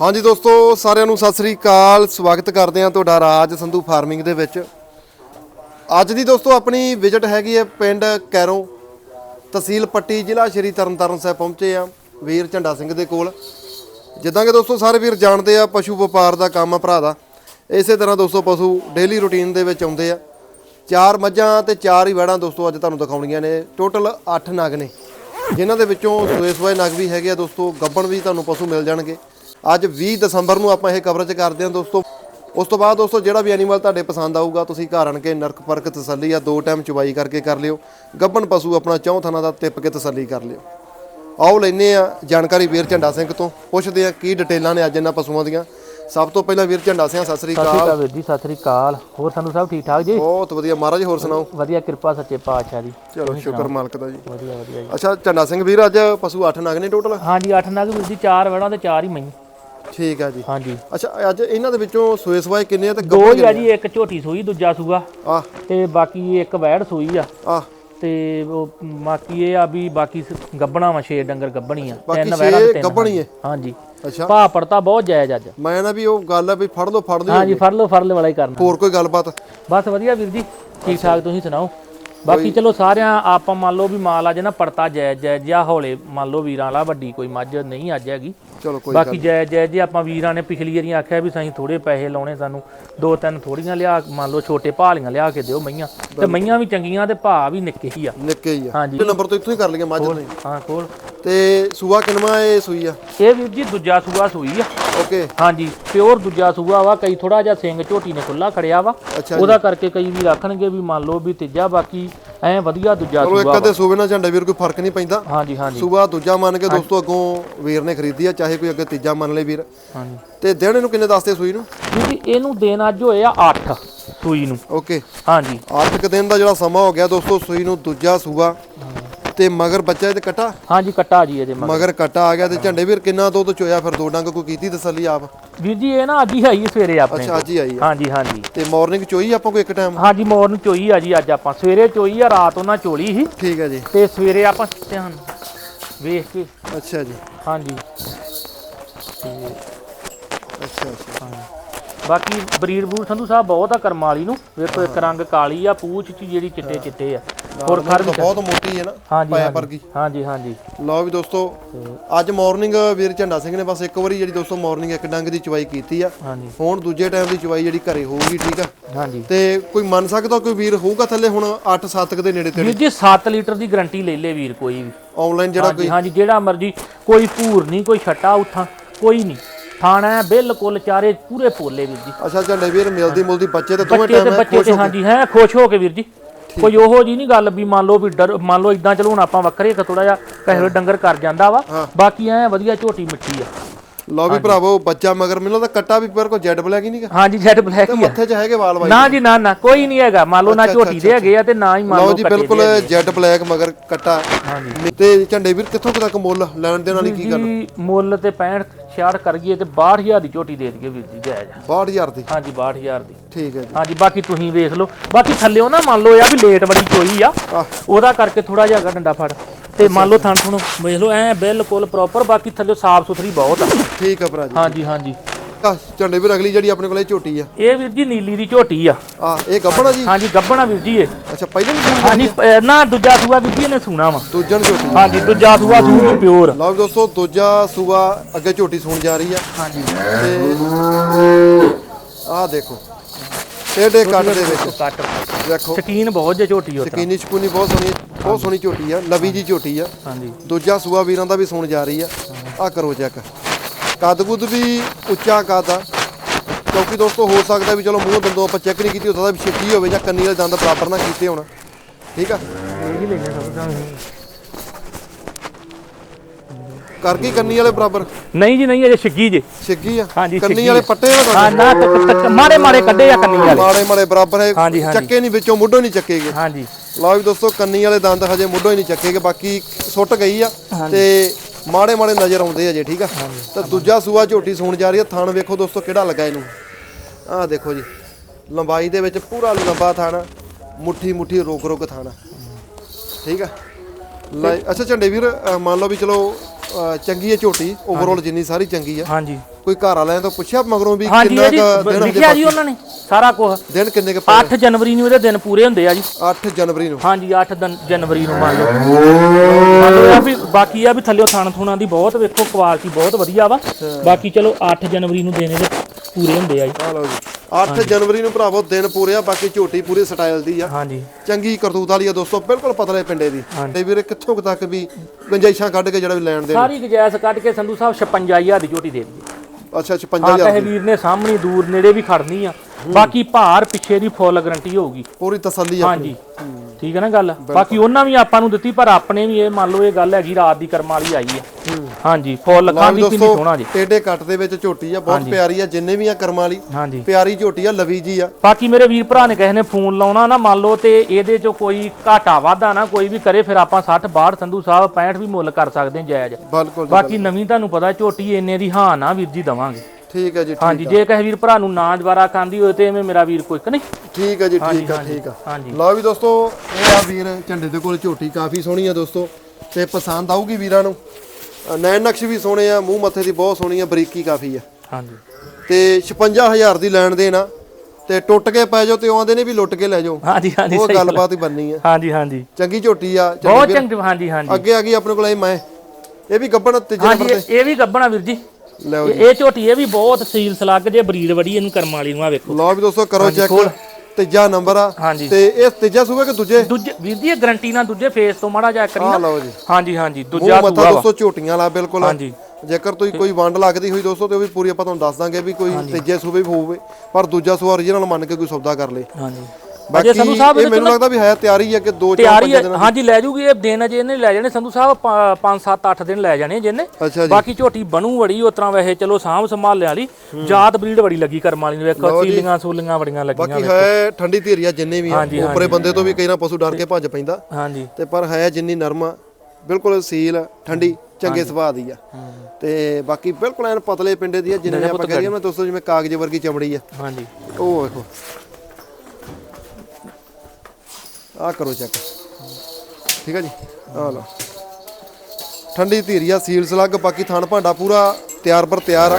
ਹਾਂਜੀ ਦੋਸਤੋ, ਸਾਰਿਆਂ ਨੂੰ ਸਤਿ ਸ੍ਰੀ ਅਕਾਲ। ਸਵਾਗਤ ਕਰਦੇ ਹਾਂ ਤੁਹਾਡਾ ਰਾਜ ਸੰਧੂ ਫਾਰਮਿੰਗ ਦੇ ਵਿੱਚ। ਅੱਜ ਦੀ ਦੋਸਤੋ, ਆਪਣੀ ਵਿਜ਼ਿਟ ਹੈਗੀ ਹੈ ਪਿੰਡ ਕੈਰੋਂ। ਤਹਿਸੀਲ ਪੱਟੀ, ਜ਼ਿਲ੍ਹਾ ਸ਼੍ਰੀ ਤਰਨਤਾਰਨ ਸਾਹਿਬ ਪਹੁੰਚੇ ਆ ਵੀਰ ਝੰਡਾ ਸਿੰਘ ਦੇ ਕੋਲ। ਜਿੱਦਾਂ ਕਿ ਦੋਸਤੋ, ਸਾਰੇ ਵੀਰ ਜਾਣਦੇ ਆ, ਪਸ਼ੂ ਵਪਾਰ ਦਾ ਕੰਮ ਆ ਭਰਾ ਦਾ। ਇਸੇ ਤਰ੍ਹਾਂ ਦੋਸਤੋ, ਪਸ਼ੂ ਡੇਲੀ ਰੁਟੀਨ ਦੇ ਵਿੱਚ ਆਉਂਦੇ ਆ। ਚਾਰ ਮੱਝਾਂ ਤੇ ਚਾਰ ਹੀ ਵੜਾਂ ਦੋਸਤੋ, ਅੱਜ ਤੁਹਾਨੂੰ ਦਿਖਾਉਣੀਆਂ ਨੇ। ਟੋਟਲ 8 ਨਗ ਨੇ। ਜਿਨ੍ਹਾਂ ਦੇ ਵਿੱਚੋਂ ਸੂਏ ਸੂਏ ਨਗ ਵੀ ਹੈਗੇ ਆ ਦੋਸਤੋ, ਗੱਬਣ ਵੀ ਤੁਹਾਨੂੰ ਪਸ਼ੂ ਮਿਲ ਜਾਣਗੇ। ਅੱਜ 20 ਦਸੰਬਰ ਨੂੰ ਆਪਾਂ ਇਹ ਕਵਰੇਜ ਕਰਦੇ ਹਾਂ ਦੋਸਤੋ। ਉਸ ਤੋਂ ਬਾਅਦ ਦੋਸਤੋ ਜਿਹੜਾ ਵੀ ਐਨੀਮਲ ਤੁਹਾਡੇ ਪਸੰਦ ਆਊਗਾ ਤੁਸੀਂ ਘਰ ਆਣ ਕੇ ਨਰਕ ਪਰਕ ਤਸੱਲੀ ਆ ਦੋ ਟਾਈਮ ਚੁਬਾਈ ਕਰਕੇ ਕਰ ਲਿਓ। ਗੱਬਣ ਪਸ਼ੂ ਆਪਣਾ ਚੌਂ ਥਾਂ ਦਾ ਟਿੱਪ ਕੇ ਤਸੱਲੀ ਕਰ ਲਿਓ। ਆਓ ਲੈਨੇ ਆ ਜਾਣਕਾਰੀ ਵੀਰ ਝੰਡਾ ਸਿੰਘ ਤੋਂ। ਪੁੱਛਦੇ ਆ ਕੀ ਡਿਟੇਲਾਂ ਨੇ ਅੱਜ ਇਹਨਾਂ ਪਸ਼ੂਆਂ ਦੀਆਂ। ਸਭ ਤੋਂ ਪਹਿਲਾਂ ਵੀਰ ਝੰਡਾ ਸਿੰਘ ਸਤਿ ਸ੍ਰੀ ਸਤਿ ਸ਼੍ਰੀ ਅਕਾਲ ਅਕਾਲ। ਵੀਰ ਜੀ ਸਤਿ ਸ਼੍ਰੀ ਅਕਾਲ। ਹੋਰ ਸਾਨੂੰ ਸਭ ਠੀਕ ਠਾਕ ਜੀ? ਬਹੁਤ ਵਧੀਆ। ਮਹਾਰਾਜ ਹੋਰ ਸੁਣਾਓ? ਵਧੀਆ ਕਿਰਪਾ ਸੱਚੇ ਪਾਤਸ਼ਾਹ ਦੀ। ਚਲੋ ਸ਼ੁਕਰ ਮਾਲਕ ਦਾ ਜੀ। ਵਧੀਆ ਵਧੀਆ ਜੀ। ਅੱਛਾ ਝੰਡਾ ਸਿੰਘ ਵੀਰ ਅੱਜ ਪਸ਼ੂ 8 ਨਗ ਨੇ ਟੋਟਲ ਹਾਂਜੀ 8 ਨਗ ਵੀਰ ਜੀ ਚਾਰ ਵੜਾਂ ਤੇ ਚਾਰ ਹੀ ਮਈ ਠੀਕ ਆ ਜੀ। ਹਾਂਜੀ। ਅੱਛਾ ਅੱਜ ਇਹਨਾਂ ਦੇ ਵਿੱਚੋਂ ਸੋਏ ਸਵਾਏ ਕਿੰਨੇ ਆ ਤੇ ਦੋ ਹੀ ਆ ਜੀ ਇੱਕ ਝੋਟੀ ਸੂਈ ਦੂਜਾ ਸੂਆ। ਆ ਤੇ ਬਾਕੀ ਇੱਕ ਵੈੜ ਸੂਈ ਆ। ਆ ਤੇ ਉਹ ਬਾਕੀ ਇਹ ਆ ਵੀ ਬਾਕੀ ਗੱਬਣਾ ਵਾ ਛੇ ਡੰਗਰ ਗੱਬਣੀ ਆ ਤਿੰਨ ਵੈੜਾਂ ਤੇ ਗੱਭਣੀ ਏ। ਹਾਂਜੀ। ਅੱਛਾ। ਭਾ ਪੜਤਾ ਬਹੁਤ ਜਾਇਜ਼ ਅੱਜ। ਮੈਂ ਨਾ ਵੀ ਉਹ ਗੱਲ ਆ ਵੀ ਫੜ ਲਓ ਫੜ ਲਿਓ। ਹਾਂਜੀ ਫੜ ਲਓ ਫੜ ਲਓ ਵਾਲਾ ਹੀ ਕਰਨਾ। ਹੋਰ ਕੋਈ ਗੱਲਬਾਤ? ਬਸ ਵਧੀਆ ਵੀਰ ਜੀ ਠੀਕ ਠਾਕ ਤੁਸੀਂ ਸੁਣਾਓ? ਬਾਕੀ ਚਲੋ ਸਾਰਿਆਂ ਆਪਾਂ ਮੰਨ ਲਓ ਵੀ ਮਾਲ ਅੱਜ ਨਾ ਪੜਤਾ ਜਾਇਜ਼ ਜਾਇਜ਼ ਜਿਹਾ ਹੌਲੇ ਮੰਨ ਲਓ ਵੀਰਾਂ ਵਾਲਾ ਵੱਡੀ ਕੋਈ ਮੱਝ ਨਹੀਂ ਅੱਜ ਹੈਗੀ। ਚਲੋ ਕੋਈ ਬਾਕੀ ਜੈ ਜੈ ਜੇ ਆਪਾਂ ਵੀਰਾਂ ਨੇ ਪਿਛਲੀ ਵਾਰੀ ਆਖਿਆ ਵੀ ਅਸੀਂ ਥੋੜੇ ਪੈਸੇ ਲਾਉਣੇ ਸਾਨੂੰ ਦੋ ਤਿੰਨ ਥੋੜੀਆਂ ਲਿਆ ਮੰਨ ਲਓ ਛੋਟੇ ਭਾਲੀਆਂ ਲਿਆ ਕੇ ਦਿਓ ਮਈਆਂ। ਤੇ ਮਈਆਂ ਵੀ ਚੰਗੀਆਂ ਤੇ ਭਾ ਵੀ ਨਿੱਕੇ ਹੀ ਆ। ਨਿੱਕੇ ਹੀ ਆ। ਹਾਂਜੀ। ਇਹ ਨੰਬਰ ਤੋਂ ਇੱਥੋਂ ਹੀ ਕਰ ਲਈਏ ਮੱਝ ਨੇ ਹਾਂ ਕੋਲ ਤੇ ਸੂਆ ਕਿਨਵਾ ਇਹ ਸੂਈ ਆ? ਇਹ ਵੀਰ ਜੀ ਦੂਜਾ ਸੂਆ ਸੂਈ ਆ। ਓਕੇ। ਹਾਂਜੀ ਪਿਓਰ ਦੂਜਾ ਸੂਆ ਵਾ ਕਈ ਥੋੜਾ ਜਿਹਾ ਸਿੰਘ ਝੋਟੀ ਨੇ ਖੁੱਲਾ ਖੜਿਆ ਵਾ। ਉਹਦਾ ਕਰਕੇ ਕਈ ਵੀ ਆਖਣਗੇ ਵੀ ਮੰਨ ਲਓ ਵੀ ਤੀਜਾ ਬਾਕੀ ਐ ਵਧੀਆ ਦੂਜਾ ਚਲੋ ਸੂਆ ਇੱਕ ਅੱਧੇ ਸੂਵੇ ਨਾਲ ਝੰਡੇ ਵੀਰ ਕੋਈ ਫ਼ਰਕ ਨਹੀਂ ਪੈਂਦਾ। ਹਾਂਜੀ ਹਾਂਜੀ। ਸੂਆ ਦੂਜਾ ਮੰਨ ਕੇ ਦੋਸਤੋ ਅੱਗੋਂ ਵੀਰ ਨੇ ਖਰੀਦੀ ਆ ਚਾਹੇ ਕੋਈ ਅੱਗੇ ਤੀਜਾ ਮੰਨ ਲੇ ਵੀਰ। ਹਾਂਜੀ। ਤੇ ਦਿਨ ਇਹਨੂੰ ਕਿੰਨੇ ਦੱਸਦੇ ਸੂਈ ਨੂੰ? ਜੀ ਇਹਨੂੰ ਦਿਨ ਅੱਜ ਹੋਏ ਆ 8 ਸੂਈ ਨੂੰ। ਓਕੇ। ਹਾਂਜੀ। 8 ਦਿਨ ਦਾ ਜਿਹੜਾ ਸਮਾਂ ਹੋ ਗਿਆ ਦੋਸਤੋ ਸੂਈ ਨੂੰ ਦੂਜਾ ਸੂਆ। ਤੇ ਮਗਰ ਬੱਚਾ ਇਹਦੇ ਕਟਾ? ਹਾਂਜੀ ਕੱਟਾ ਜੀ ਇਹਦੇ ਮਗਰ। ਮਗਰ ਕਟਾ ਆ ਗਿਆ ਤੇ ਝੰਡੇ ਵੀਰ ਕਿੰਨਾ ਦੁੱਧ ਚੋਇਆ ਫਿਰ? ਦੋ ਡੰਗ ਕੋਈ ਕੀਤੀ ਤਸੱਲੀ ਆਪ? ਵੀਰ ਜੀ ਇਹ ਨਾ ਅੱਜ ਹੀ ਆਈ ਸਵੇਰੇ ਆਪਣੇ ਅੱਛਾ ਅੱਜ ਹੀ ਆਈ ਆ। ਹਾਂਜੀ ਹਾਂਜੀ। ਤੇ ਮਾਰਨਿੰਗ ਚੋਈ ਆਪਾਂ ਕੋਈ ਇੱਕ ਟਾਈਮ ਹਾਂਜੀ ਮੋਰਨ ਚੋਈ ਆ ਜੀ ਅੱਜ ਆਪਾਂ। ਸਵੇਰੇ ਚੋਈ ਆ ਰਾਤ ਉਹਨਾਂ ਚੋਲੀ ਸੀ। ਠੀਕ ਹੈ ਜੀ। ਤੇ ਸਵੇਰੇ ਆਪਾਂ ਧਿਆਨ ਵੇਖ ਕੇ। ਅੱਛਾ ਜੀ। ਹਾਂਜੀ। ਅੱਛਾ ਅੱਛਾ। ਬਾਕੀ ਬਰੀਡ ਬੂਡ ਸੰਧੂ ਸਾਹਿਬ ਬਹੁਤ ਆ ਕਰਮ ਵਾਲੀ ਨੂੰ। ਵੇਖੋ ਇੱਕ ਰੰਗ ਕਾਲੀ ਆ ਪੂਛ ਚ ਜਿਹੜੀ ਚਿੱਟੇ ਚਿੱਟੇ ਆ। ਹੋਰ ਖਰ ਬਹੁਤ ਮੋਟੀ ਹੈ ਨਾ ਹਾਂਜੀ ਪਾਇਆ ਵਰਗੀ। ਹਾਂਜੀ ਹਾਂਜੀ। ਲਓ ਵੀ ਦੋਸਤੋ ਅੱਜ ਮਾਰਨਿੰਗ ਵੀਰ ਝੰਡਾ ਸਿੰਘ ਨੇ ਬਸ ਇੱਕ ਵਾਰੀ ਜਿਹੜੀ ਦੋਸਤੋ ਮਾਰਨਿੰਗ ਇੱਕ ਡੰਗ ਦੀ ਚਵਾਈ ਕੀਤੀ ਆ। ਹੁਣ ਦੂਜੇ ਟਾਈਮ ਦੀ ਚਵਾਈ ਜਿਹੜੀ ਘਰੇ ਹੋਊਗੀ ਠੀਕ ਆ? ਹਾਂਜੀ। ਤੇ ਕੋਈ ਮੰਨ ਸਕਦਾ ਕੋਈ ਵੀਰ ਹੋਊਗਾ ਥੱਲੇ ਹੁਣ 8-7 ਦੇ ਨੇੜੇ ਤੇੜੇ? ਜੀ 7 ਲੀਟਰ ਦੀ ਗਰੰਟੀ ਲੈ ਲੇ ਵੀਰ ਕੋਈ ਵੀ। ਆਨਲਾਈਨ ਜਿਹੜਾ ਹਾਂਜੀ ਹਾਂਜੀ ਜਿਹੜਾ ਮਰਜ਼ੀ ਕੋਈ ਭੂਰ ਨਹੀਂ ਕੋਈ ਛੱਟਾ ਉਠਾਂ ਕੋਈ ਨਹੀਂ। ਥਾਣਾ ਹੈ ਬਿਲਕੁਲ ਚਾਰੇ ਪੂਰੇ ਪੋਲੇ ਵੀਰ ਜੀ। ਅੱਛਾ ਝੰਡੇ ਵੀਰ ਮਿਲਦੀ ਮੁਲਦੀ ਬੱਚੇ ਤੇ ਦੋਵੇਂ ਬੱਚੇ ਤੇ ਟਾਈਮ ਬੱਚੇ ਤੇ ਹਾਂਜੀ ਹੈ ਖੁਸ਼ ਹੋ ਕੇ ਵੀਰ ਜੀ। ਕੋਈ ਉਹੋ ਜੀ ਨਹੀਂ ਗੱਲ ਵੀ ਮੰਨ ਲਓ ਵੀ ਡਰ ਮੰਨ ਲਓ ਇਦਾਂ ਚਲੋ ਹੁਣ ਆਪਾਂ ਵੱਖਰੇ ਇੱਕ ਥੋੜਾ ਜਿਹਾ ਕਹੇ ਡੰਗਰ ਕਰ ਜਾਂਦਾ ਵਾ। ਬਾਕੀ ਐ ਵਧੀਆ ਝੋਟੀ ਮਿੱਠੀ ਆ। ਲਓ ਵੀ ਭਰਾਵੋ ਬੱਚਾ ਮਗਰ ਮੈਨੂੰ ਤਾਂ ਕੱਟਾ ਵੀ ਪਰ ਕੋ ਜੈਡ ਬਲੈਕ ਹੀ ਨਹੀਂਗਾ ਹਾਂਜੀ ਜੈਟ ਬਲੈਕ ਹੀ ਆ। ਮੱਥੇ 'ਚ ਹੈਗੇ ਵਾਲ ਵਾਈ ਨਾ ਜੀ ਨਾ ਨਾ ਕੋਈ ਨਹੀਂ ਹੈਗਾ। ਮੰਨ ਲਓ ਨਾ ਝੋਟੀ ਦੇ ਹੈਗੇ ਆ ਤੇ ਨਾ ਹੀ ਮੰਨ ਲਓ ਲਓ ਜੀ ਕੱਟੇ ਬਿਲਕੁਲ ਦੇ ਜੈਡ ਬਲੈਕ ਮਗਰ ਕੱਟਾ। ਹਾਂਜੀ। ਤੇ ਝੰਡੇ ਵੀਰ ਕਿੱਥੋਂ ਕੁ ਤੱਕ ਮੁੱਲ ਲੈਣ ਦੇਣ ਵਾਲੀ ਕੀ ਗੱਲ ਜੀ ਮੁੱਲ ਤੇ 65 66 ਕਰੀਏ ਤੇ 62000 ਦੀ ਝੋਟੀ ਦੇ ਦਈਏ ਵੀਰ ਜੀ ਜਾਇਜ਼। 62000 ਦੀ? ਹਾਂਜੀ 62000 ਦੀ। ਠੀਕ ਹੈ ਜੀ। ਹਾਂਜੀ ਬਾਕੀ ਤੁਸੀਂ ਵੇਖ ਲਓ। ਬਾਕੀ ਥੱਲਿਓ ਨਾ ਮੰਨ ਲਓ ਆ ਵੀ ਲੇਟ ਬੜੀ ਚੋਈ ਆ। ਆਹ। ਉਹਦਾ ਕਰਕੇ ਥੋੜਾ ਜਿਹਾ ਹੈਗਾ ਡੰਡਾ ਫੜ। ਤੇ ਮੰਨ ਲਓ ਥਣ ਥਣ ਵੇਖ ਲਓ ਐ ਬਿਲਕੁਲ ਪ੍ਰੋਪਰ ਬਾਕੀ ਥੱਲਿਓ ਸਾਫ਼ ਸੁਥਰੀ ਬਹੁਤ ਆ। ਠੀਕ ਹੈ ਭਰਾ ਜੀ। ਹਾਂਜੀ ਹਾਂਜੀ। ਆਹ ਝੰਡੇ ਵੀਰ ਅਗਲੀ ਜਿਹੜੀ ਆਪਣੇ ਕੋਲੇ ਝੋਟੀ ਆ। ਇਹ ਵੀਰ ਜੀ ਨੀਲੀ ਦੀ ਝੋਟੀ ਆ। ਆ ਇਹ ਗੱਭਣਾ ਜੀ? ਹਾਂਜੀ ਗੱਬਣਾ ਵੀਰ ਜੀ ਇਹ। ਅੱਛਾ ਪਹਿਲਾਂ ਵੀ ਸੂਈ ਹਾਂਜੀ ਪ- ਨਾ ਦੂਜਾ ਸੂਆ ਵੀਰ ਜੀ ਇਹਨੇ ਸੁਣਾ ਵਾ। ਦੂਜਣ ਝੋਟੀ। ਹਾਂਜੀ ਦੂਜਾ ਸੂਆ ਸੂਣ ਪਿਓਰ ਲਓ ਵੀ ਦੋਸਤੋ ਦੂਜਾ ਸੂਆ ਅੱਗੇ ਝੋਟੀ ਸੂਣ ਜਾ ਰਹੀ ਆ। ਹਾਂਜੀ। ਆਹ ਦੇਖੋ ਟੇਡੇ ਕੱਟ ਦੇ ਵਿੱਚ। ਕੱਟ। ਦੇਖੋ ਸ਼ਕੀਨ ਬਹੁਤ ਜੇ ਝੋਟੀ ਉਹ ਤਾਂ। ਸਕੀਨੀ ਸ਼ਕੂਨੀ ਬਹੁਤ ਸੋਹਣੀ ਬਹੁਤ ਸੋਹਣੀ ਝੋਟੀ ਆ ਲਵੀ ਜੀ ਝੋਟੀ ਆ। ਹਾਂਜੀ। ਦੂਜਾ ਸੂਆ ਵੀਰਾਂ ਦਾ ਵੀ ਸੂਣ ਜਾ ਰਹੀ ਆ। ਆ ਕਰੋ ਚੈੱਕ। ਕੱਦ ਕੁੱਦ ਵੀ ਉੱਚਾ ਕੱਦ ਕਿਉਂਕਿ ਦੋਸਤੋ ਹੋ ਸਕਦਾ ਵੀ ਚਲੋ ਮੂੰਹ ਦੰਦੋਂ ਆਪਾਂ ਚੈੱਕ ਨਹੀਂ ਕੀਤੀ ਹੋ ਸਕਦਾ ਵੀ ਛਿੱਕੀ ਹੋਵੇ ਜਾਂ ਕੰਨੀ ਵਾਲੇ ਦੰਦ ਬਰਾਬਰ ਨਾ ਕੀਤੇ ਹੋਣ। ਠੀਕ ਆ? ਇਹ ਹੀ ਲੈਣੇ ਸਭ ਤੋਂ ਕਰ ਗਈ ਕੰਨੀ ਵਾਲੇ ਬਰਾਬਰ? ਨਹੀਂ ਜੀ ਨਹੀਂ ਅਜੇ ਛਿੱਗੀ ਜੇ। ਛਿੱਕੀ ਆ? ਹਾਂਜੀ, ਕੰਨੀ ਵਾਲੇ ਆ। ਪੱਟੇ ਆ ਹਾਂ ਨਾ ਮਾਰੇ ਮਾਰੇ ਕੱਢੇ ਆ ਕੰਨੀ ਵਾਲੇ। ਮਾੜੇ ਮਾੜੇ ਬਰਾਬਰ ਹੈ। ਹਾਂਜੀ, ਹਾਂਜੀ। ਚੱਕੇ ਨਹੀਂ ਵਿੱਚੋਂ ਮੁੱਢੋਂ ਨਹੀਂ ਚੱਕੇਗੇ। ਹਾਂਜੀ। ਲਓ ਵੀ ਦੋਸਤੋ ਕੰਨੀ ਵਾਲੇ ਦੰਦ ਹਜੇ ਮੁੱਢੋਂ ਹੀ ਨਹੀਂ ਚੱਕੇਗੇ ਬਾਕੀ ਸੁੱਟ ਗਈ ਆ ਤੇ ਮਾੜੇ ਮਾੜੇ ਨਜ਼ਰ ਆਉਂਦੇ ਆ ਜੇ ਠੀਕ ਆ? ਤੇ ਦੂਜਾ ਸੂਆ ਝੋਟੀ ਸੂਣ ਜਾ ਰਹੀ ਆ। ਥਣ ਵੇਖੋ ਦੋਸਤੋ ਕਿਹੜਾ ਲੱਗਾ ਇਹਨੂੰ। ਆਹ ਦੇਖੋ ਜੀ ਲੰਬਾਈ ਦੇ ਵਿੱਚ ਪੂਰਾ ਲੰਬਾ ਥਣ ਮੁੱਠੀ ਮੁੱਠੀ ਰੋਕ ਰੋਕ ਥਣ ਠੀਕ ਆ? ਲੈ ਅੱਛਾ ਝੰਡੇ ਵੀਰ ਅਹ ਮੰਨ ਲਓ ਵੀ ਚਲੋ ਚੰਗੀ ਹੈ ਝੋਟੀ ਓਵਰਆਲ ਜਿੰਨੀ ਸਾਰੀ ਚੰਗੀ ਆ। ਹਾਂਜੀ। ਕੋਈ ਘਰ ਵਾਲਿਆਂ ਤੋਂ ਪੁੱਛਿਆ ਮਗਰੋਂ ਵੀ ਕਿੰਨਾ ਕੁ ਦਿਨ ਲਿਖਿਆ ਜੀ ਉਹਨਾਂ ਨੇ ਸਾਰਾ ਕੁਝ ਦਿਨ ਕਿੰਨੇ ਕੁ 8 ਜਨਵਰੀ ਨੂੰ ਇਹਦੇ ਦਿਨ ਪੂਰੇ ਹੁੰਦੇ ਆ ਜੀ। 8 ਜਨਵਰੀ ਨੂੰ? ਹਾਂਜੀ 8 ਦਿਨ ਜਨਵਰੀ ਨੂੰ ਮੰਨ ਲਓ। ਇਹ ਵੀ ਬਾਕੀ ਆ ਵੀ ਥੱਲੇ ਥਣ ਥੁਣਾ ਦੀ ਬਹੁਤ ਵੇਖੋ ਕੁਆਲਿਟੀ ਬਹੁਤ ਵਧੀਆ ਵਾ। ਬਾਕੀ ਚਲੋ 8 ਜਨਵਰੀ ਨੂੰ ਦਿਨ ਇਹਦੇ ਪੂਰੇ ਹੁੰਦੇ ਆ ਜੀ। ਆ ਲਓ ਜੀ। 8 ਜਨਵਰੀ ਨੂੰ ਭਰਾਵੋ ਦਿਨ ਪੂਰੇ ਆ ਬਾਕੀ ਝੋਟੀ ਪੂਰੇ ਸਟਾਈਲ ਦੀ ਆ। ਹਾਂਜੀ। ਚੰਗੀ ਕਰਤੂਤ ਵਾਲੀ ਆ ਦੋਸਤੋ ਬਿਲਕੁਲ ਪਤਲੇ ਪਿੰਡੇ ਦੀ। ਤੇ ਵੀਰੇ ਕਿੱਥੋਂ ਤੱਕ ਵੀ ਗੁੰਜਾਇਸ਼ਾਂ ਕੱਢ ਕੇ ਜਿਹੜਾ ਵੀ ਲੈਣ ਦੇ ਸਾਰੀ ਗਜੈਸ ਕੱਢ ਕੇ ਸੰਧੂ ਸਾਹਿਬ 56000 ਦੀ ਝੋਟੀ ਦੇ ਦਈਏ ਅੱਛਾ ਹਾਂ 55000 ਕਹੇ ਵੀਰ ਨੇ ਸਾਹਮਣੀ ਦੂਰ ਨੇੜੇ ਵੀ ਖੜਨੀ ਆ। ਬਾਕੀ ਭਾਰ ਪਿੱਛੇ ਦੀ ਫੁੱਲ ਗਾਰੰਟੀ ਹੋਊਗੀ। ਪੂਰੀ ਤਸੱਲੀ ਹਾਂਜੀ। ਠੀਕ ਹੈ ਨਾ ਗੱਲ? ਬਾਕੀ ਉਹਨਾਂ ਵੀ ਆਪਾਂ ਨੂੰ ਦਿੱਤੀ ਪਰ ਆਪਣੇ ਵੀ ਇਹ ਮੰਨ ਲਓ ਇਹ ਗੱਲ ਹੈਗੀ ਰਾਤ ਦੀ ਕਰਮ ਵਾਲੀ ਆਈ ਹੈ। ਹਾਂਜੀ ਫੁੱਲ ਖਾਂਦੀ ਪੀਂਦੀ ਸੋਹਣਾ ਜੀ। ਟੇਡੇ ਕੱਟ ਦੇ ਵਿੱਚ ਝੋਟੀ ਆ ਬਹੁਤ ਪਿਆਰੀ ਆ ਜਿੰਨੇ ਵੀ ਆ ਕਰਮਾਂ ਵਾਲੀ ਪਿਆਰੀ ਝੋਟੀ ਆ ਲਵੀ ਜੀ ਆ। ਬਾਕੀ ਮੇਰੇ ਵੀਰ ਭਰਾ ਨੇ ਕਿਸੇ ਨੇ ਫੋਨ ਲਾਉਣਾ ਨਾ ਮੰਨ ਲਓ ਤੇ ਇਹਦੇ ਚੋਂ ਕੋਈ ਘਾਟਾ ਵਾਧਾ ਨਾ ਕੋਈ ਵੀ ਕਰੇ ਫਿਰ ਆਪਾਂ 60 62 ਸੰਧੂ ਸਾਹਿਬ 65 ਵੀ ਮੁੱਲ ਕਰ ਸਕਦੇ ਜਾਇਜ਼। ਬਾਕੀ ਨਵੀਂ ਤੁਹਾਨੂੰ ਪਤਾ ਝੋਟੀ ਇੰਨੇ ਦੀ ਹਾਂ ਨਾ ਵੀਰ ਜੀ ਦਵਾਂਗੇ। ਠੀਕ ਹੈ ਜੀ ਠੀਕ- ਹਾਂਜੀ ਜੇ ਕਿਸੇ ਵੀਰ ਭਰਾ ਨੂੰ ਨਾ ਦੁਬਾਰਾ ਖਾਂਦੀ ਹੋਏ ਤੇ ਐਵੇਂ ਮੇਰਾ ਵੀਰ ਕੋਈ ਨਹੀਂ? ਠੀਕ ਹੈ ਜੀ ਠੀਕ ਆ ਠੀਕ ਆ। ਹਾਂਜੀ। ਲਓ ਵੀ ਦੋਸਤੋ ਇਹ ਆ ਵੀਰ ਝੰਡੇ ਦੇ ਕੋਲ ਝੋਟੀ ਕਾਫੀ ਸੋਹਣੀ ਆ ਦੋਸਤੋ ਤੇ ਪਸੰਦ ਆਊਗੀ ਵੀਰਾਂ ਨੂੰ। ਨੈਣ ਨਕਸ਼ ਵੀ ਸੋਹਣੇ ਆ ਮੂੰਹ ਮੱਥੇ ਦੀ ਬਹੁਤ ਸੋਹਣੀ ਆ ਬਰੀਕੀ ਕਾਫੀ ਆ। ਹਾਂਜੀ। ਤੇ 56000 ਦੀ ਲੈਣ ਦੇਣ ਆ ਤੇ ਟੁੱਟ ਕੇ ਪੈ ਜਾਓ ਤੇ ਆਉਂਦੇ ਨੇ ਵੀ ਲੁੱਟ ਕੇ ਲੈ ਜਾਓ। ਹਾਂਜੀ ਹਾਂਜੀ ਉਹ ਗੱਲਬਾਤ ਹੀ ਬੰਨੀ ਆ। ਹਾਂਜੀ ਹਾਂਜੀ। ਚੰਗੀ ਝੋਟੀ ਆ ਬਹੁਤ। ਚੰਗੀ ਹਾਂਜੀ ਹਾਂਜੀ। ਅੱਗੇ ਆ ਗਈ ਆਪਣੇ ਕੋਲ ਇਹ ਮੈਂ। ਇਹ ਵੀ ਗੱਬਣ ਹਾਂਜੀ ਨੰਬਰ ਇਹ- ਵੀ ਗੱਬਣਾ ਵੀਰ ਜੀ। ਤੇ ਲਓ ਇਹ ਇਹ ਝੋਟੀ ਇਹ ਵੀ ਬਹੁਤ ਸੀਲ ਸਲੱਗ ਜੇ ਬਰੀਡ ਵੜੀ ਇਹਨੂੰ ਕਰਮ ਵਾਲੀ ਨੂੰ ਆ ਵੇਖੋ। ਲਓ ਵੀ ਦੋਸਤੋ ਕਰੋ ਚੈੱਕ ਤੀਜਾ ਨੰਬਰ ਆ। ਤੇ ਇਹ ਤੀਜਾ ਸੂਬੇ ਕਿ ਦੂਜੇ? ਦੂਜੇ ਵੀਰ ਜੀ ਇਹ ਗਰੰਟੀ ਨਾਲ ਦੂਜੇ ਫੇਸ ਤੋਂ ਮਾੜਾ ਜਿਹਾ ਕਰੀ ਨਾ। ਲਓ ਜੀ। ਹਾਂਜੀ ਹਾਂਜੀ ਦੂਜਾ ਦੂਆ ਵਾ। ਦੋਸਤੋ ਝੋਟੀਆਂ ਵਾਲਾ ਬਿਲਕੁਲ। ਹਾਂਜੀ। ਜੇਕਰ ਤੁਸੀਂ ਕੋਈ ਵੰਡ ਲੱਗਦੀ ਹੋਈ ਦੋਸਤੋ ਤੇ ਉਹ ਵੀ ਪੂਰੀ ਆਪਾਂ ਤੁਹਾਨੂੰ ਦੱਸ ਦਾਂਗੇ ਵੀ ਕੋਈ ਤੀਜੇ ਸੂਬੇ ਵੀ ਹੋਵੇ ਪਰ ਦੂਜਾ ਸੂਆ origignal ਮੰਨ ਕੇ ਕੋਈ ਸੌਦਾ ਕਰ ਲੇ। ਹਾਂਜੀ। ਬਾਕੀ ਸੰਧੂ ਸਾਹਿਬ ਇਹ ਮੈਨੂੰ ਲੱਗਦਾ ਵੀ ਹੈ ਤਿਆਰੀ ਹੈ ਕਿ ਦੋ ਚਾਰ ਤਿਆਰੀ ਪੰਜ ਹੈ। ਦਿਨ ਹਾਂਜੀ ਲੈ ਜੂਗੀ ਇਹ ਦਿਨ ਅਜੇ ਇਹਨੇ ਲੈ ਜਾਣੇ। ਸੰਧੂ ਸਾਹਿਬ 5 7 8 ਦਿਨ ਲੈ ਜਾਣੇ ਜਿਹਨੇ ਅੱਛਾ ਜੀ। ਬਾਕੀ ਝੋਟੀ ਬਣੂ ਵੜੀ ਉਸ ਤਰ੍ਹਾਂ ਵੈਸੇ ਚਲੋ ਸਾਂਭ ਸੰਭਾਲੇ ਵਾਲੀ ਜਾਤ ਬਰੀਡ ਬੜੀ ਲੱਗੀ ਕਰਮ ਵਾਲੀ ਨੂੰ। ਵੇਖੋ ਸੀਲੀਆਂ ਸੂਲੀਆਂ ਬੜੀਆਂ ਲੱਗੀਆਂ ਬਾਕੀ ਹੈ ਠੰਡੀ ਧੀਰੀਆ ਜਿੰਨੇ ਵੀ ਆ। ਉਪਰੇ ਬੰਦੇ ਤੋਂ ਵੀ ਕਈ ਨਾ ਪਸ਼ੂ ਡਰ ਕੇ ਭੱਜ ਪੈਂਦਾ। ਹਾਂਜੀ। ਤੇ ਪਰ ਹੈ ਜਿੰਨੀ ਨਰਮ ਬਿਲਕੁਲ ਸੀਲ ਠੰਡੀ ਚੰਗੇ ਸੁਭਾਅ ਦੀ ਆ। ਤੇ ਬਾਕੀ ਬਿਲਕੁਲ ਐਨ ਪਤਲੇ ਪਿੰਡੇ ਦੀ ਆ ਜਿੰਨੇ ਆਪਾਂ ਕਰੀਏ ਮੈਂ ਦੋਸਤੋ ਜਿਵੇਂ ਕਾਗਜ਼ ਵਰਗੀ ਚਮੜੀ ਆ। ਹਾਂਜੀ। ਉਹ ਵੇਖੋ। ਆ ਕਰੋ ਚੈੱਕ। ਠੀਕ ਹੈ ਜੀ? ਆ ਲਓ। ਠੰਡੀ ਧੀਰੀਆ ਸੀਲ ਸਲੱਗ ਬਾਕੀ ਥਣ ਭਾਂਡਾ ਪੂਰਾ ਤਿਆਰ ਪਰ ਤਿਆਰ ਆ।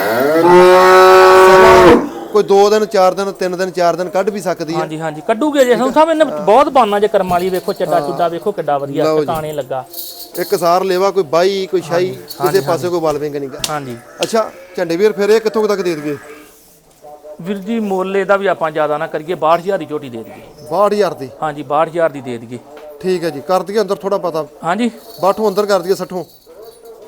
ਕੋਈ 2 ਦਿਨ 4 ਦਿਨ 3 ਦਿਨ 4 ਦਿਨ ਕੱਢ ਵੀ ਸਕਦੀ ਆ। ਹਾਂਜੀ ਹਾਂਜੀ। ਕੱਢੂਗੇ ਜੇ। ਸੰਧੂ ਸਾਹਿਬ ਇਹਨੇ ਬਹੁਤ ਬਾਨਾ ਜੇ ਕਰਮ ਵਾਲੀ ਵੇਖੋ ਚੱਡਾ ਚੁੱਡਾ ਵੇਖੋ ਕਿੱਡਾ ਵਧੀਆ ਟਿਕਾਣੇ ਲੱਗਾ। ਇੱਕ ਸਾਰ ਲੇਵਾ ਕੋਈ ਬਾਈ ਕੋਈ ਸ਼ਾਈ ਕਿਸੇ ਪਾਸੇ ਕੋਈ ਬਲਵਿੰਗ ਨਹੀਂਗਾ ਹਾਂਜੀ। ਅੱਛਾ ਝੰਡੇ ਵੀਰ ਫਿਰ ਇਹ ਕਿੱਥੋਂ ਤੱਕ ਦੇ ਦਈਏ? ਵੀਰ ਜੀ ਮੁੱਲ ਦਾ ਵੀ ਆਪਾਂ ਜ਼ਿਆਦਾ ਨਾ ਕਰੀਏ 62000 ਦੀ ਝੋਟੀ ਦੇ ਦਈਏ। 62000 ਦੀ? ਹਾਂਜੀ 62000 ਦੀ ਦੇ ਦਈਏ। ਠੀਕ ਹੈ ਜੀ ਕਰ ਦਈਏ ਅੰਦਰ ਥੋੜਾ ਪਤਾ। ਹਾਂਜੀ। ਬਾਠੋਂ ਅੰਦਰ ਕਰ ਦਈਏ 60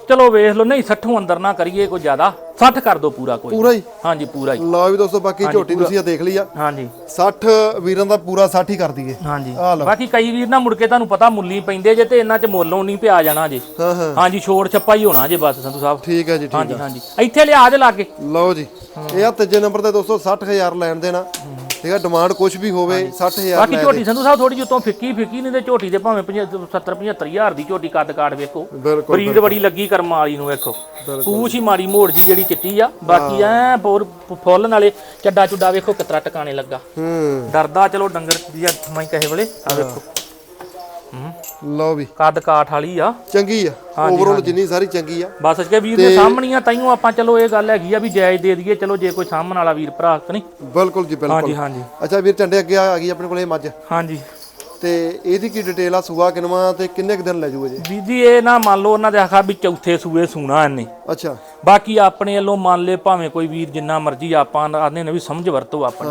ਚਲੋ ਵੇਖ ਲਓ ਨਹੀਂ 60 ਅੰਦਰ ਨਾ ਕਰੀਏ ਕੋਈ ਜ਼ਿਆਦਾ 60 ਕਰ ਦੋ ਪੂਰਾ ਕੋਈ। ਪੂਰਾ ਹੀ? ਹਾਂਜੀ ਪੂਰਾ ਹੀ। ਲਓ ਵੀ ਦੋਸਤੋ ਬਾਕੀ ਝੋਟੀ ਤੁਸੀਂ ਆ ਦੇਖ ਲਈ ਆ। ਹਾਂਜੀ। 60 ਵੀਰਾਂ ਦਾ ਪੂਰਾ 60 ਹੀ ਕਰ ਦਈਏ। ਹਾਂਜੀ। ਆ ਲਓ। ਬਾਕੀ ਕਈ ਵੀਰ ਨਾ ਮੁੜ ਕੇ ਤੁਹਾਨੂੰ ਪਤਾ ਮੁੱਲੀ ਪੈਂਦੇ ਜੇ ਤੇ ਇਹਨਾਂ ਚ ਮੁੱਲੋਂ ਨਹੀਂ ਪਿਆ ਜਾਣਾ ਜੇ। ਹਾਂ ਹਾਂ। ਹਾਂਜੀ ਛੋੜ ਛੱਪਾ ਹੀ ਹੋਣਾ ਜੇ ਬਸ ਸੰਧੂ ਸਾਹਿਬ। ਠੀਕ ਹੈ ਜੀ ਠੀਕ ਹਾਂਜੀ ਹਾਂਜੀ। ਇੱਥੇ ਲਿਆ ਦੇ ਲਾਗੇ ਲਓ ਜੀ। ਇਹ ਆ ਤੀਜੇ ਨੰਬਰ ਤੇ ਦੋਸਤੋ 60000 ਲੈਣ ਦੇਣਾ। ਠੀਕ ਹੈ ਡਿਮਾਂਡ ਕੁਝ ਵੀ ਹੋਵੇ 60000 ਬਾਕੀ ਝੋਟੀ ਸੰਧੂ ਸਾਹਿਬ ਥੋੜੀ ਜਿਹਾ ਫਿੱਕੀ ਫਿੱਕੀ ਨਹੀਂ ਤੇ ਝੋਟੀ ਦੇ ਭਾਵੇਂ 70 75000 ਦੀ ਝੋਟੀ ਕੱਦ ਕਾੜ ਵੇਖੋ। ਬਰੀਡ ਬੜੀ ਲੱਗੀ ਕਰਮ ਵਾਲੀ ਨੂੰ ਵੇਖੋ। ਪੂਛ ਹੀ ਮਾਰੀ ਮੋੜ ਜੀ ਜਿਹੜੀ ਚਿੱਟੀ ਆ ਬਾਕੀ ਐ ਬੋਰ ਫੁੱਲ ਨਾਲੇ ਚੱਡਾ ਚੁੱਡਾ ਵੇਖੋ ਕਿਤਰਾ ਟਿਕਾਣੇ ਲੱਗਾ। ਹੂੰ। ਡਰਦਾ ਚਲੋ ਡੰਗਰ ਦੀ ਮੈਂ ਕਹੇ ਵੇਲੇ ਆ ਵੇਖੋ। ਲਓ ਵੀ। ਕੱਦ ਕਾਠ ਵਾਲੀ ਆ। ਚੰਗੀ ਆ। ਓਵਰਆਲ ਜਿੰਨੀ ਸਾਰੀ ਚੰਗੀ ਆ। ਬਸ ਅਜੇ ਵੀਰ ਦੇ ਸਾਹਮਣੀਆਂ ਤਾਈਓ ਆਪਾਂ ਚਲੋ ਇਹ ਗੱਲ ਹੈਗੀ ਆ ਵੀ ਜਾਇਜ਼ ਦੇ ਦਈਏ। ਚਲੋ ਜੇ ਕੋਈ ਸਾਹਮਣ ਵਾਲਾ ਵੀਰ ਭਰਾ ਕਿ ਨਹੀਂ। ਬਿਲਕੁਲ ਜੀ ਬਿਲਕੁਲ। ਹਾਂਜੀ ਹਾਂਜੀ। ਅੱਛਾ ਵੀਰ ਝੰਡੇ ਅੱਗੇ ਆ ਗਈ ਆਪਣੇ ਕੋਲ ਇਹ ਮੱਝ। ਹਾਂਜੀ। ਤੇ ਇਹਦੀ ਕੀ ਡਿਟੇਲ ਆ? ਸੂਆ ਕਿਨਵਾ ਤੇ ਕਿੰਨੇ ਕੁ ਦਿਨ ਲੈ ਜੂਗੇ ਜੀ? ਵੀਰ ਜੀ ਇਹ ਨਾ ਮੰਨ ਲਓ ਉਹਨਾਂ ਦੇ ਆਖਾ ਵੀ ਚੌਥੇ ਸੂਏ ਸੂਣਾ ਇਹਨੇ। ਅੱਛਾ। ਬਾਕੀ ਆਪਣੇ ਵੱਲੋਂ ਮੰਨ ਲੈ ਭਾਵੇਂ ਕੋਈ ਵੀਰ ਜਿੰਨਾ ਮਰਜ਼ੀ ਆਪਾਂ ਆਨੇ ਨੇ ਵੀ ਸਮਝ ਵਰਤੋ ਆਪਣੀ।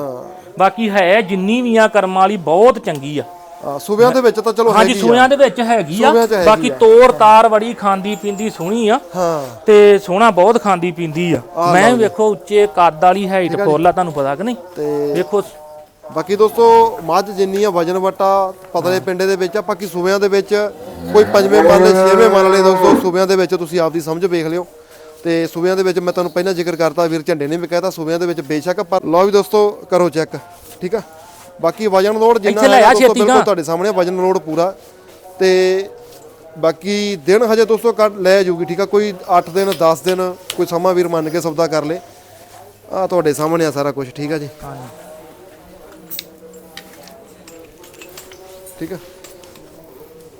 ਬਾਕੀ ਹੈ ਜਿੰਨੀ ਵੀ ਆ ਕਰਮ ਵਾਲੀ ਬਹੁਤ ਚੰਗੀ ਆ, ਸੂਬਿਆਂ ਦੇ ਵਿੱਚ ਤਾਂ ਚਲੋ ਹਾਂਜੀ ਹੈਗੀ ਆ। ਸੂਆਂ ਦੇ ਵਿੱਚ ਹੈਗੀ ਆ। ਸੂਇਆਂ 'ਚ ਹੈਗੀ ਬਾਕੀ ਤੋਰ ਤਾਰ ਬੜੀ ਖਾਂਦੀ ਪੀਂਦੀ ਸੋਹਣੀ ਆ। ਹਾਂ। ਤੇ ਸੋਹਣਾ ਬਹੁਤ ਖਾਂਦੀ ਪੀਂਦੀ ਆ। ਮੈਂ ਵੇਖੋ ਉੱਚੇ ਕੱਦ ਵਾਲੀ ਹਾਈਟ ਫੁੱਲ ਆ ਤੁਹਾਨੂੰ ਪਤਾ ਕਿ ਨਹੀਂ? ਤੇ ਵੇਖੋ ਬਾਕੀ ਦੋਸਤੋ ਮੱਝ ਜਿੰਨੀ ਆ ਵਜਨ ਵਟਾ ਪਤਲੇ ਪਿੰਡੇ ਦੇ ਵਿੱਚ ਆ ਬਾਕੀ ਸੂਬਿਆਂ ਦੇ ਵਿੱਚ ਕੋਈ ਪੰਜਵੇਂ ਮੰਨ ਲੈ ਛੇਵੇਂ ਮੰਨ ਲੈ ਦੋਸਤੋ ਸੂਬਿਆਂ ਦੇ ਵਿੱਚ ਤੁਸੀਂ ਆਪਦੀ ਸਮਝ ਵੇਖ ਲਿਓ। ਤੇ ਸੂਬਿਆਂ ਦੇ ਵਿੱਚ ਮੈਂ ਤੁਹਾਨੂੰ ਪਹਿਲਾਂ ਜ਼ਿਕਰ ਕਰਤਾ ਵੀਰ ਝੰਡੇ ਨੇ ਵੀ ਕਹਿਤਾ ਸੂਬਿਆਂ ਦੇ ਵਿੱਚ ਬੇਸ਼ੱਕ ਪਰ ਲਓ ਵੀ ਦੋਸਤੋ ਕਰੋ ਚੈੱਕ ਠੀਕ ਆ? ਬਾਕੀ ਵਜਨ ਲੋਡ ਜਿੰਨਾ ਇੱਥੇ ਲੈ ਆ ਹੈਗਾ ਦੋਸਤੋ ਛੇਤੀ ਬਿਲਕੁਲ। ਤੁਹਾਡੇ ਸਾਹਮਣੇ ਵਜਨ ਲੋਡ ਪੂਰਾ। ਤੇ ਬਾਕੀ ਦਿਨ ਹਜੇ ਦੋਸਤੋ ਕੱਢ ਲੈ ਜਾਊਗੀ ਠੀਕ ਆ? ਕੋਈ 8 ਦਿਨ 10 ਦਿਨ ਕੋਈ ਸਮਾਂ ਵੀਰ ਮੰਨ ਕੇ ਸੌਦਾ ਕਰ ਲੇ। ਆ ਤੁਹਾਡੇ ਸਾਹਮਣੇ ਆ ਸਾਰਾ ਕੁਝ ਠੀਕ ਆ ਜੀ? ਠੀਕ ਆ?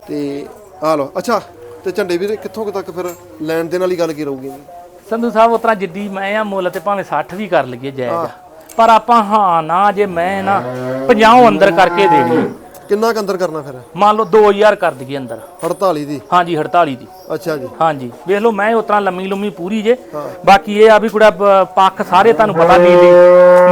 ਤੇ ਆ ਲਓ ਅੱਛਾ ਤੇ ਝੰਡੇ ਵੀਰ ਕਿੱਥੋਂ ਕੁ ਤੱਕ ਫਿਰ ਲੈਣ ਦੇਣ ਵਾਲੀ ਗੱਲ ਕੀ ਰਹੂਗੀ? ਸੰਧੂ ਸਾਹਿਬ ਉਤਰਾ ਜਿੱਦੀ ਮੈਂ ਆ ਮੁੱਲ ਤੇ ਭਾਵੇਂ 60 ਵੀ ਕਰ ਲਈਏ ਜਾਇਜ਼ ਪਰ ਆਪਾਂ ਹਾਂ ਨਾ ਜੇ ਮੈਂ ਨਾ 50 ਅੰਦਰ ਕਰਕੇ ਦੇਣੀ ਕਿੰਨਾ ਕੁ ਅੰਦਰ ਕਰਨਾ ਫਿਰ? ਮੰਨ ਲਓ 2000 ਕਰ ਦਈਏ ਅੰਦਰ। 48 ਦੀ। ਹਾਂਜੀ 48 ਦੀ। ਅੱਛਾ ਜੀ। ਹਾਂਜੀ ਵੇਖ ਲਓ ਮੈਂ ਉਤਰਾ ਲੰਮੀ ਲੰਮੀ ਪੂਰੀ ਜੇ। ਬਾਕੀ ਇਹ ਆ ਵੀ ਕੁੜਾ ਪੱਖ ਸਾਰੇ ਤੁਹਾਨੂੰ ਪਤਾ ਨੀਲੀ।